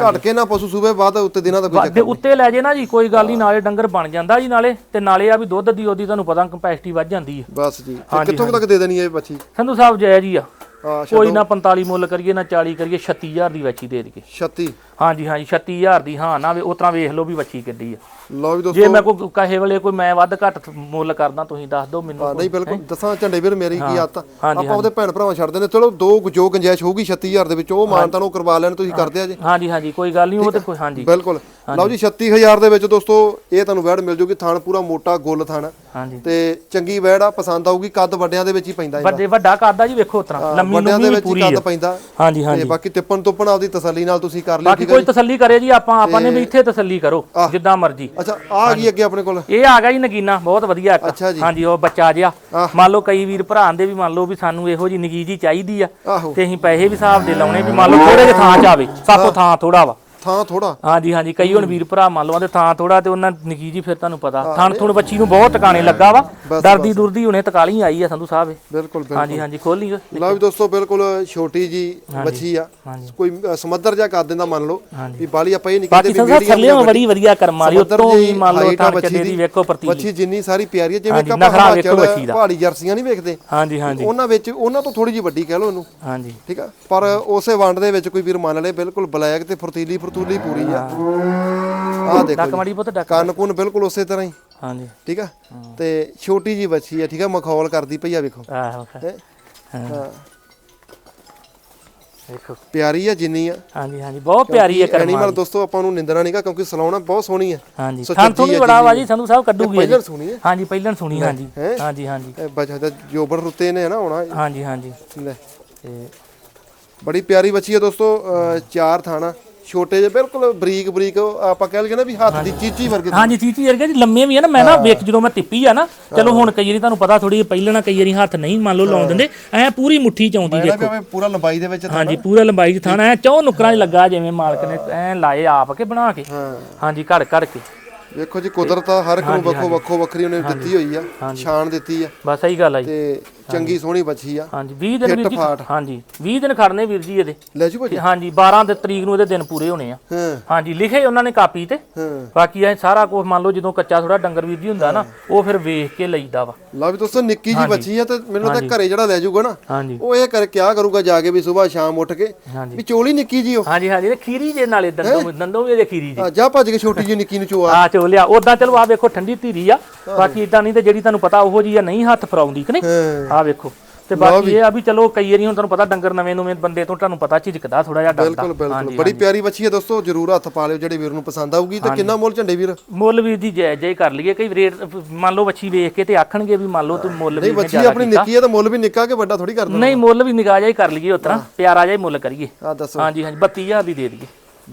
ਘਟ ਕੇ ਨਾ ਪਸ਼ੂ ਸੂਬੇ ਬਾਅਦ ਉੱਤੇ ਦਿਨਾਂ ਦਾ ਕੋਈ ਦੇ ਉੱਤੇ ਲੈ ਜੇ ਨਾ ਜੀ ਕੋਈ ਗੱਲ ਨਹੀਂ ਨਾਲੇ ਡੰਗਰ ਬਣ ਜਾਂਦਾ ਜੀ ਨਾਲੇ ਤੇ ਨਾਲੇ ਆ ਵੀ ਦੁੱਧ ਦੀ ਉਹਦੀ ਤੁਹਾਨੂੰ ਪਤਾ ਕੰਪੈਸਿਟੀ ਵੱਧ ਜਾਂਦੀ ਹੈ ਬਸ ਜੀ। ਤੇ ਕਿੱਥੋਂ ਤੱਕ ਦੇ ਦੇਣੀ ਹੈ ਇਹ ਬੱਚੀ? ਸੰਧੂ ਸਾਹਿਬ ਜੈ ਜੀ ਆ। ਆ ਕੋਈ ਨਾ 45 ਮੁੱਲ ਕਰੀਏ ਨਾ 40 ਕਰੀਏ 36000 ਦੀ ਵੈਚੀ ਦੇ ਦਈਏ। 36 ਹਾਂਜੀ ਹਾਂਜੀ 36000 ਦੀ ਹਾਂ ਨਾ ਵੇ ਉਸ ਤਰ੍ਹਾਂ ਵੇਖ ਲਓ ਵੀ ਵੱਛੀ ਕਿੱਡੀ ਆ। ਲਓ ਵੀ ਜੇ ਦੋਸਤੋ ਮੈਂ ਕੋਈ ਕਹੇ ਵੇਲੇ ਕੋਈ ਮੈਂ ਵੱਧ ਘੱਟ ਮੁੱਲ ਕਰਦਾ ਤੁਸੀਂ ਦੱਸ ਦਿਓ ਮੈਨੂੰ ਹਾਂ, ਨਹੀਂ ਬਿਲਕੁਲ ਦੱਸਾਂ ਝੰਡੇ ਵੀਰ ਮੇਰੀ ਕੀ ਆਦਤ ਆ। ਹਾਂਜੀ, ਆਪਾਂ ਉਹਦੇ ਭੈਣ ਭਰਾਵਾਂ ਛੱਡਦੇ ਨੇ ਚਲੋ ਦੋ ਕੁ ਜੋ ਗੁੰਜਾਇਸ਼ ਹੋਊਗੀ 36000 ਦੇ ਵਿੱਚ ਉਹ ਮਾਨਤਾ ਨੂੰ ਕਰਵਾ ਲੈਣ ਤੁਸੀਂ ਕਰਦੇ ਆ ਜੀ। ਹਾਂਜੀ ਹਾਂਜੀ ਕੋਈ ਗੱਲ ਨਹੀਂ ਉਹ ਤੇ ਕੋਈ ਹਾਂਜੀ। ਬਿਲਕੁਲ। ਲਓ ਜੀ 36000 ਦੇ ਵਿੱਚ ਦੋਸਤੋ ਇਹ ਤੁਹਾਨੂੰ ਵੈੜ ਮਿਲ ਜੂਗੀ ਥਾਣ ਪੂਰਾ ਮੋਟਾ ਗੁੱਲ ਥਾਣ। ਹਾਂਜੀ। ਤੇ ਚੰਗੀ ਵੈੜ ਆ ਪਸੰਦ ਆਊਗੀ ਕੱਦ ਵੱਡਿਆਂ ਦੇ ਵਿੱਚ ਹੀ ਪੈਂਦਾ ਇਹਦਾ। ਵੱਡੇ ਵੱਡਾ ਕਰਦਾ ਜੀ ਵੇਖੋ ਉਸ ਤਰ੍ਹਾਂ ਲੰਮੀ ਵੱਡਿਆਂ ਦੇ ਲੰਮੀ ਵਿੱਚ ਹੀ ਪੂਰੀ ਕੱਦ ਆ। ਪੈਂਦਾ। ਹਾਂਜੀ ਤੇ ਹਾਂਜੀ ਬਾਕੀ ਤਿੱਪਣ ਤੁੱਪਣ ਆਪਦੀ ਤਸੱਲੀ ਨਾਲ ਤੁਸੀਂ ਕਰ ਲਿਓ ਬਾਕੀ ਕੋਈ ਤਸੱਲੀ ਕਰੇ ਜੀ ਆਪਾਂ ਆਪਾਂ ਨੇ ਵੀ ਇੱਥੇ ਤਸੱਲੀ ਕਰੋ ਜਿੱਦਾਂ ਮਰਜ਼ੀ। ਅੱਛਾ ਆ ਗਈ ਅੱਗੇ ਆਪਣੇ ਕੋਲ। ਇਹ ਆ ਗਿਆ ਜੀ ਨਗੀਨਾ ਬਹੁਤ ਵਧੀਆ ਇੱਕ। ਹਾਂਜੀ ਉਹ ਬੱਚਾ ਜਿਹਾ। ਆਹ। ਮੰਨ ਲਓ ਕਈ ਵੀਰ ਭਰਾ ਦੇ ਵੀ ਮੰਨ ਲਓ ਵੀ ਸਾਨੂੰ ਇਹੋ ਜੀ ਨਗੀ ਜੀ ਚਾਹੀਦੀ ਆ ਤੇ ਅਸੀਂ ਪੈਸੇ ਵੀ ਹਿਸਾਬ ਦੇ ਲਾਉਣੇ ਵੀ ਮੰਨ ਲਓ ਥੋੜੇ ਜਿਹੇ ਥਾਂ ਚ ਆਵੇ ਸਾਤੋਂ ਥਾਂ ਥੋੜਾ ਵਾ। ਥਾਂ ਥੋੜਾ ਹਾਂਜੀ ਹਾਂਜੀ ਕਈ ਹੁਣ ਵੀਰ ਭਰਾ ਮੰਨ ਲਓ ਆਂਦੇ ਥਾਂ ਥੋੜਾ ਤੇ ਉਹਨਾਂ ਨਗੀ ਜੀ ਫਿਰ ਤੁਹਾਨੂੰ ਪਤਾ। ਥਾਂ ਥੁਣ ਬੱਚੀ ਨੂੰ ਬਹੁਤ ਟਿਕਾਣੇ ਲੱਗਾ ਵਾ। ਡਰਦੀ ਦੁਰਦੀ ਹੁਣੇ ਤਕਾਲੀ ਆਈ ਆ ਸੰਧੂ ਸਾਹਿਬ। ਬਿਲਕੁਲ ਬਿਲਕੁਲ। ਹਾਂਜੀ ਹਾਂਜੀ ਖੋਲੀ ਲਓ ਵੀ ਦੋਸਤੋ ਬਿਲਕੁਲ ਛੋਟੀ ਜੀ ਬੱਚੀ ਆ। ਕੋਈ ਸਮੁੰਦਰ ਜਿਹਾ ਕਰ ਦਿੰਦਾ ਮੰਨ ਲਓ। ਵੀ ਬਾਲੀ ਆਪਾਂ ਇਹ ਨਹੀਂ ਕਹਿੰਦੇ ਸੰਧੂ ਸਾਹਿਬ ਥੱਲੇ ਬੜੀ ਵਧੀਆ ਕਰਮ ਵਾਲੀ ਉੱਤੋਂ ਵੀ ਜੀ ਮੰਨ ਲਓ ਤਾਂ ਚੱਡੇ ਦੀ ਵੇਖੋ ਪ੍ਰਤੀ ਬੱਚੀ ਜਿੰਨੀ ਸਾਰੀ ਪਿਆਰੀ ਹੈ ਜਿਵੇਂ ਹਾਂਜੀ, ਕਿ ਆਪਾਂ ਨਖਰਾ ਵੇਖੋ ਹਿਮਾਚਲ ਬੱਚੀ ਦਾ। ਪਹਾੜੀ ਜਰਸੀਆਂ ਨਹੀਂ ਵੇਖਦੇ। ਹਾਂਜੀ ਹਾਂਜੀ। ਉਹਨਾਂ ਵਿੱਚ ਉਹਨਾਂ ਤੋਂ ਥੋੜੀ ਜਿਹੀ ਵੱਡੀ ਕਹਿ ਲਓ ਇਹਨੂੰ ਹਾਂਜੀ। ਠੀਕ ਆ? ਪਰ ਉਸੇ ਵੰਡ ਦੇ ਵਿੱਚ ਕੋਈ ਵੀਰ ਮੰਨ ਲਏ ਬਿਲਕੁਲ ਬਲੈਕ ਤੇ ਫਰਤੀਲੀ ਫਰਤੂਲੀ ਪੂਰੀ ਆ। ਆਹ ਦੇਖੋ ਡੱਕ। ਮਾੜੀ ਬਹੁਤ ਡੱਕ। ਕੰਨ ਕੁੰਨ ਬਿਲਕੁਲ ਉਸੇ ਤਰ੍ਹਾਂ ਹੀ। ਹਾਂਜੀ। ਠੀਕ ਆ? ਤੇ ਛੋਟੀ ਜੀ ਬੱਚੀ ਆ ਠੀਕ ਆ? ਮਖੌਲ ਕਰਦੀ ਪਈ ਆ ਵੇਖੋ। ਆਹੋ। ਹੈਂ? ਵੇਖੋ। ਪਿਆਰੀ ਆ ਜਿੰਨੀ ਆ। ਹਾਂਜੀ ਹਾਂਜੀ। ਬਹੁਤ ਪਿਆਰੀ ਹੈ ਕਰਮ ਐਨੀਮਲ ਦੋਸਤੋ ਆਪਾਂ ਨੂੰ ਨਿੰਦਣਾ ਨਹੀਂਗਾ ਕਿਉਂਕਿ ਸਲਾਉਣਾ ਬਹੁਤ ਸੋਹਣੀ ਆ। ਹਾਂਜੀ। ਸੋ ਥਾਂ ਤੋਂ ਚੱਜੀ ਵੀ ਬੜਾ। ਵਾ ਜੀ ਸੰਧੂ ਸਾਹਿਬ ਕੱਢੂਗੀ ਪਹਿਲਾਂ ਸੁਣੀ ਹੈ ਹਾਂਜੀ ਪਹਿਲਾਂ ਸੁਣੀ ਹਾਂਜੀ? ਹਾਂਜੀ ਹਾਂਜੀ। ਬੱਚਾ ਦਾ ਜੋਬਰ ਰੁੱਤੇ ਨੇ ਨਾ ਹੋਣਾ। ਹਾਂਜੀ ਹਾਂਜੀ। ਲੈ। ਤੇ ਬੜੀ ਪਿਆਰੀ ਬੱਚੀ ਆ ਦੋਸਤੋ ਚਾਰ ਥਾਣਾ। ਛੋਟੇ ਜਿਹੇ ਬਿਲਕੁਲ ਬਰੀਕ ਬਰੀਕ ਆਪਾਂ ਕਹਿ ਲਈਏ ਨਾ ਵੀ ਹੱਥ ਦੀ ਚੀਚੀ ਵਰਗੇ ਹਾਂਜੀ ਚੀਚੀ ਵਰਗੇ ਜੀ ਲੰਮੇ ਵੀ ਆ ਨਾ ਮੈਂ ਨਾ ਵੇਖ ਜਦੋਂ ਮੈਂ ਟਿੱਪੀ ਆ ਨਾ ਚਲੋ ਹੁਣ ਕਈ ਵਾਰੀ ਤੁਹਾਨੂੰ ਪਤਾ ਥੋੜੀ ਪਹਿਲਾਂ ਨਾ ਕਈ ਵਾਰੀ ਹੱਥ ਨਹੀਂ ਮੰਨ ਲਓ ਲਾਉਣ ਦਿੰਦੇ ਐ ਪੂਰੀ ਮੁੱਠੀ ਚ ਆਉਂਦੀ ਐਵੇਂ ਪੂਰਾ ਲੰਬਾਈ ਦੇ ਵਿੱਚ ਹਾਂਜੀ ਪੂਰਾ ਲੰਬਾਈ ਚ ਥਾਣਾ ਐ ਚੌ ਨੁਕਰਾਂ 'ਚ ਲੱਗਾ ਜਿਵੇਂ ਮਾਲਕ ਨੇ ਐ ਲਾਏ ਆਪ ਕੇ ਬਣਾ ਕੇ। ਹਾਂਜੀ ਘੜ ਘੜ ਕੇ। ਵੇਖੋ ਜੀ ਕੁਦਰਤ ਹਰ ਇੱਕ ਨੂੰ ਵੱਖੋ ਵੱਖੋ ਵੱਖਰੀ ਉਹਨੇ ਦਿੱਤੀ ਹੋਈ ਆ ਛਾਣ ਦਿੱਤੀ ਆ। ਬਸ ਸਹੀ ਗੱਲ ਆ ਜੀ। ਤੇ ਚੰਗੀ ਸੋਹਣੀ ਬੱਚੀ ਆ। ਹਾਂਜੀ 20 ਦਿਨ ਵੀਰ ਜੀ ਫਾਟ। ਹਾਂਜੀ 20 ਦਿਨ ਖੜਨੇ ਵੀਰ ਜੀ ਇਹਦੇ। ਲੈ ਜੀ ਭਾਜੀ। ਤੇ ਹਾਂਜੀ 12 ਦੇ ਤਰੀਕ ਨੂੰ ਇਹਦੇ ਦਿਨ ਪੂਰੇ ਹੋਣੇ ਆ। ਹਾਂ। ਹਾਂਜੀ ਲਿਖੇ ਉਹਨਾਂ ਨੇ ਕਾਪੀ ਤੇ। ਹਾਂ। ਬਾਕੀ ਇਹ ਸਾਰਾ ਕੁਝ ਮੰਨ ਲਓ ਜਦੋਂ ਕੱਚਾ ਥੋੜਾ ਡੰਗਰ ਵੀਰ ਜੀ ਹੁੰਦਾ ਨਾ ਉਹ ਫਿਰ ਵੇਖ ਕੇ ਲਈਦਾ ਵਾ। ਲਓ ਵੀ ਦੋਸਤੋ ਨਿੱਕੀ ਜੀ ਬੱਚੀ ਆ ਤੇ ਮੈਨੂੰ ਤਾਂ ਘਰੇ ਜਿਹੜਾ ਲੈ ਜਾਊਗਾ ਨਾ ਹਾਂਜੀ। ਉਹ ਇਹ ਕਰ ਕਿਆ ਕਰੂਗਾ ਜਾ ਕੇ ਵੀ ਸਵੇਰ ਸ਼ਾਮ ਉੱਠ ਕੇ ਹਾਂਜੀ। ਵੀ ਚੋਲੀ ਨਿੱਕੀ ਜੀ ਉਹ। ਹਾਂਜੀ ਹਾਂਜੀ ਇਹ ਖੀਰੀ ਜੇ ਨਾਲੇ ਦੰਦੋਂ ਦੰਦੋਂ ਵੀ ਇਹਦੇ ਖੀਰੀ ਜੀ। ਆ, ਜਾ ਭੱਜ ਕੇ ਛੋਟੀ ਜੀ ਨਿੱਕੀ ਨੂੰ ਚੋਆ ਆ। ਚੋ ਲਿਆ। ਉਦਾਂ ਚਲੋ ਆ ਵੇਖੋ ਠੰਡੀ ਧੀਰੀ ਆ। ਬਾਕੀ ਇਦਾਂ ਨਹੀਂ ਤੇ ਜਿਹੜੀ ਤੁਹਾਨੂੰ ਪਤਾ ਉਹੋ ਜੀ ਆ ਨਹੀਂ ਹੱਥ ਫਰਾਉਂਦੀ ਕਿ ਨਹੀਂ? ਹਾਂ। ਆ ਵੇਖੋ। ਤੇ ਬਾਕੀ ਇਹ ਆ ਵੀ ਚਲੋ ਕਈ ਵਾਰੀ ਹੁਣ ਤੁਹਾਨੂੰ ਪਤਾ ਡੰਗਰ ਨਵੇਂ ਨਵੇਂ ਬੰਦੇ ਤੋਂ ਤੁਹਾਨੂੰ ਪਤਾ ਝਿਜਕਦਾ ਥੋੜਾ ਜਿਹਾ ਡਰਦਾ। ਬਿਲਕੁਲ ਬਿਲਕੁਲ। ਬੜੀ ਪਿਆਰੀ ਬੱਚੀ ਹੈ ਦੋਸਤੋ ਜਰੂਰ ਹੱਥ ਪਾ ਲਿਓ ਜਿਹੜੇ ਵੀਰ ਨੂੰ ਪਸੰਦ ਆਊਗੀ। ਤੇ ਕਿੰਨਾ ਮੁੱਲ ਝੰਡੇ ਵੀਰ? ਮੁੱਲ ਵੀਰ ਦੀ ਜੈ ਜੈ ਕਰ ਲਈਏ। ਕਈ ਰੇਟ ਮੰਨ ਲਓ ਵੱਛੀ ਵੇਖ ਕੇ ਤੇ ਆਖਣਗੇ ਵੀ ਮੰਨ ਲਓ ਤੂੰ ਮੁੱਲ ਵੀ ਨਹੀਂ ਬੱਚੀ ਆਪਣੀ ਨਿੱਕੀ ਹੈ ਤਾਂ ਮੁੱਲ ਵੀ ਨਿੱਕਾ ਕਿ ਵੱਡਾ ਥੋੜੀ ਕਰਦਾ ਨਹੀਂ ਮੁੱਲ ਵੀ ਨਿਗਾਹ ਹੀ ਕਰ ਲਈਏ ਉਤਰਾ ਪਿਆਰਾ ਹੀ ਮੁੱਲ ਕਰੀਏ। ਆ ਦੱਸੋ। ਹਾਂਜੀ ਹਾਂਜੀ। 32000 ਦੀ ਦੇ ਦਈਏ।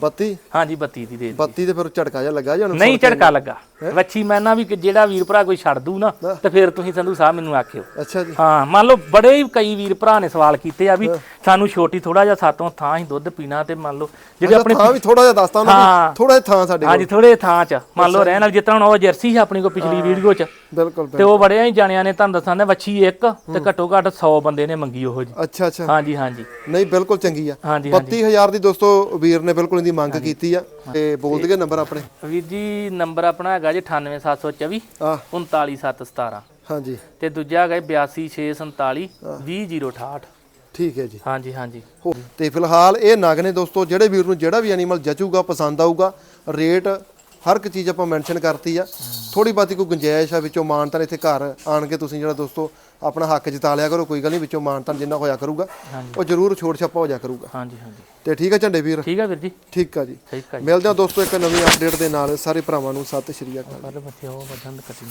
32 ਹਾਂਜੀ 32 ਦੀ ਦੇ ਦਈਏ। 32 ਤੇ ਫਿਰ ਝਟਕਾ ਜਿਹਾ ਲੱਗਾ ਜਾਣ ਨਹੀਂ ਝੜਕਾ ਲੱਗਾ। ਵੱਛੀ ਮੈਂ ਨਾ ਵੀ ਕਿ ਜਿਹੜਾ ਵੀਰ ਭਰਾ ਕੋਈ ਛੱਡ ਦੂ ਨਾ ਤੇ ਫਿਰ ਤੁਸੀਂ ਸੰਧੂ ਸਾਹਿਬ ਮੈਨੂੰ ਆਖਿਓ। ਅੱਛਾ ਜੀ। ਹਾਂ ਮੰਨ ਲਓ ਬੜੇ ਹੀ ਕਈ ਵੀਰ ਭਰਾ ਨੇ ਸਵਾਲ ਕੀਤੇ ਆ ਵੀ ਸਾਨੂੰ ਛੋਟੀ ਥੋੜਾ ਜਿਹਾ ਸਾਤੋਂ ਥਾਂ ਹੀ ਦੁੱਧ ਪੀਣਾ ਤੇ ਮੰਨ ਲਓ ਜਿਹੜੇ ਆਪਣੇ ਥਾਂ ਵੀ ਥੋੜਾ ਜਿਹਾ ਦੱਸਤਾ ਉਹਨਾਂ। ਨੇ ਥੋੜਾ ਜਿਹਾ ਥਾਂ ਸਾਡੇ ਕੋਲ। ਹਾਂਜੀ ਥੋੜੇ ਥਾਂ ਚ। ਮੰਨ ਲਓ ਰਹਿਣ ਵਾਲੀ ਹੁਣ ਉਹ ਜਰਸੀ ਸੀ ਆਪਣੀ ਕੋ ਪਿਛਲੀ ਵੀਡੀਓ ਚ ਬਿਲਕੁਲ ਤੇ ਉਹ ਬੜਿਆਂ ਹੀ ਜਾਣਿਆਂ ਨੇ ਤੁਹਾਨੂੰ ਦੱਸਾਂ ਨੇ ਵੱਛੀ ਇੱਕ ਤੇ ਘੱਟੋ ਘੱਟ 100 ਬੰਦੇ ਨੇ ਮੰਗੀ ਉਹੋ ਜੀ। ਅੱਛਾ ਅੱਛਾ। ਹਾਂਜੀ ਹਾਂਜੀ। ਨਹੀਂ ਬਿਲਕੁਲ ਚੰਗੀ ਆ। ਹਾਂਜੀ 32000 ਦੀ ਦੋਸਤੋ ਵੀਰ ਨੇ ਬਿਲਕੁਲ ਇਹਦੀ ਮੰਗ ਕੀਤੀ ਆ ਤੇ ਬੋਲ ਦਈਏ ਨੰਬਰ ਆਪਣੇ? ਵੀਰ ਜੀ ਨੰਬਰ ਆਪਣਾ ਹੈਗਾ ਜੀ 98724 ਆ 39717 ਹਾਂਜੀ। ਤੇ ਦੂਜਾ ਹੈਗਾ 82647 20068 ਠੀਕ ਹੈ ਜੀ। ਹਾਂਜੀ ਹਾਂਜੀ। ਤੇ ਫਿਲਹਾਲ ਇਹ ਨਗ ਨੇ ਦੋਸਤੋ ਜਿਹੜੇ ਵੀਰ ਨੂੰ ਜਿਹੜਾ ਵੀ ਐਨੀਮਲ ਜਚੂਗਾ ਪਸੰਦ ਆਊਗਾ ਰੇਟ ਹਰ ਇੱਕ ਚੀਜ਼ ਆਪਾਂ ਮੈਂਸ਼ਨ ਕਰਤੀ ਆ। ਥੋੜੀ ਬਾਤੀ ਕੋਈ ਗੁੰਜਾਇਸ਼ ਆ ਵਿੱਚੋਂ ਮਾਨਤਾਨ ਇੱਥੇ ਘਰ ਆਣ ਕੇ ਤੁਸੀਂ ਜਿਹੜਾ ਦੋਸਤੋ ਆਪਣਾ ਹੱਕ ਜਤਾ ਲਿਆ ਕਰੋ ਕੋਈ ਗੱਲ ਨਹੀਂ ਵਿੱਚੋਂ ਮਾਨਤਾਨ ਜਿੰਨਾ ਹੋਇਆ ਕਰੂਗਾ ਉਹ ਜ਼ਰੂਰ ਛੋੜ ਛਾਪਾ ਹੋ ਜਾ ਕਰੂਗਾ। ਹਾਂਜੀ ਹਾਂਜੀ। ਤੇ ਠੀਕ ਹੈ ਝੰਡੇ ਵੀਰ? ਠੀਕ ਆ ਵੀਰ ਜੀ। ਠੀਕ ਆ ਜੀ। ਆ ਮਿਲਦੇ ਹਾਂ ਦੋਸਤੋ ਇੱਕ ਨਵੀਂ ਅਪਡੇਟ ਦੇ ਨਾਲ। ਸਾਰੇ ਭਰਾਵਾਂ ਨੂੰ ਸਤਿ ਸ਼੍ਰੀ ਅਕਾਲ। ਬੱਚੇ ਕੱਟੀ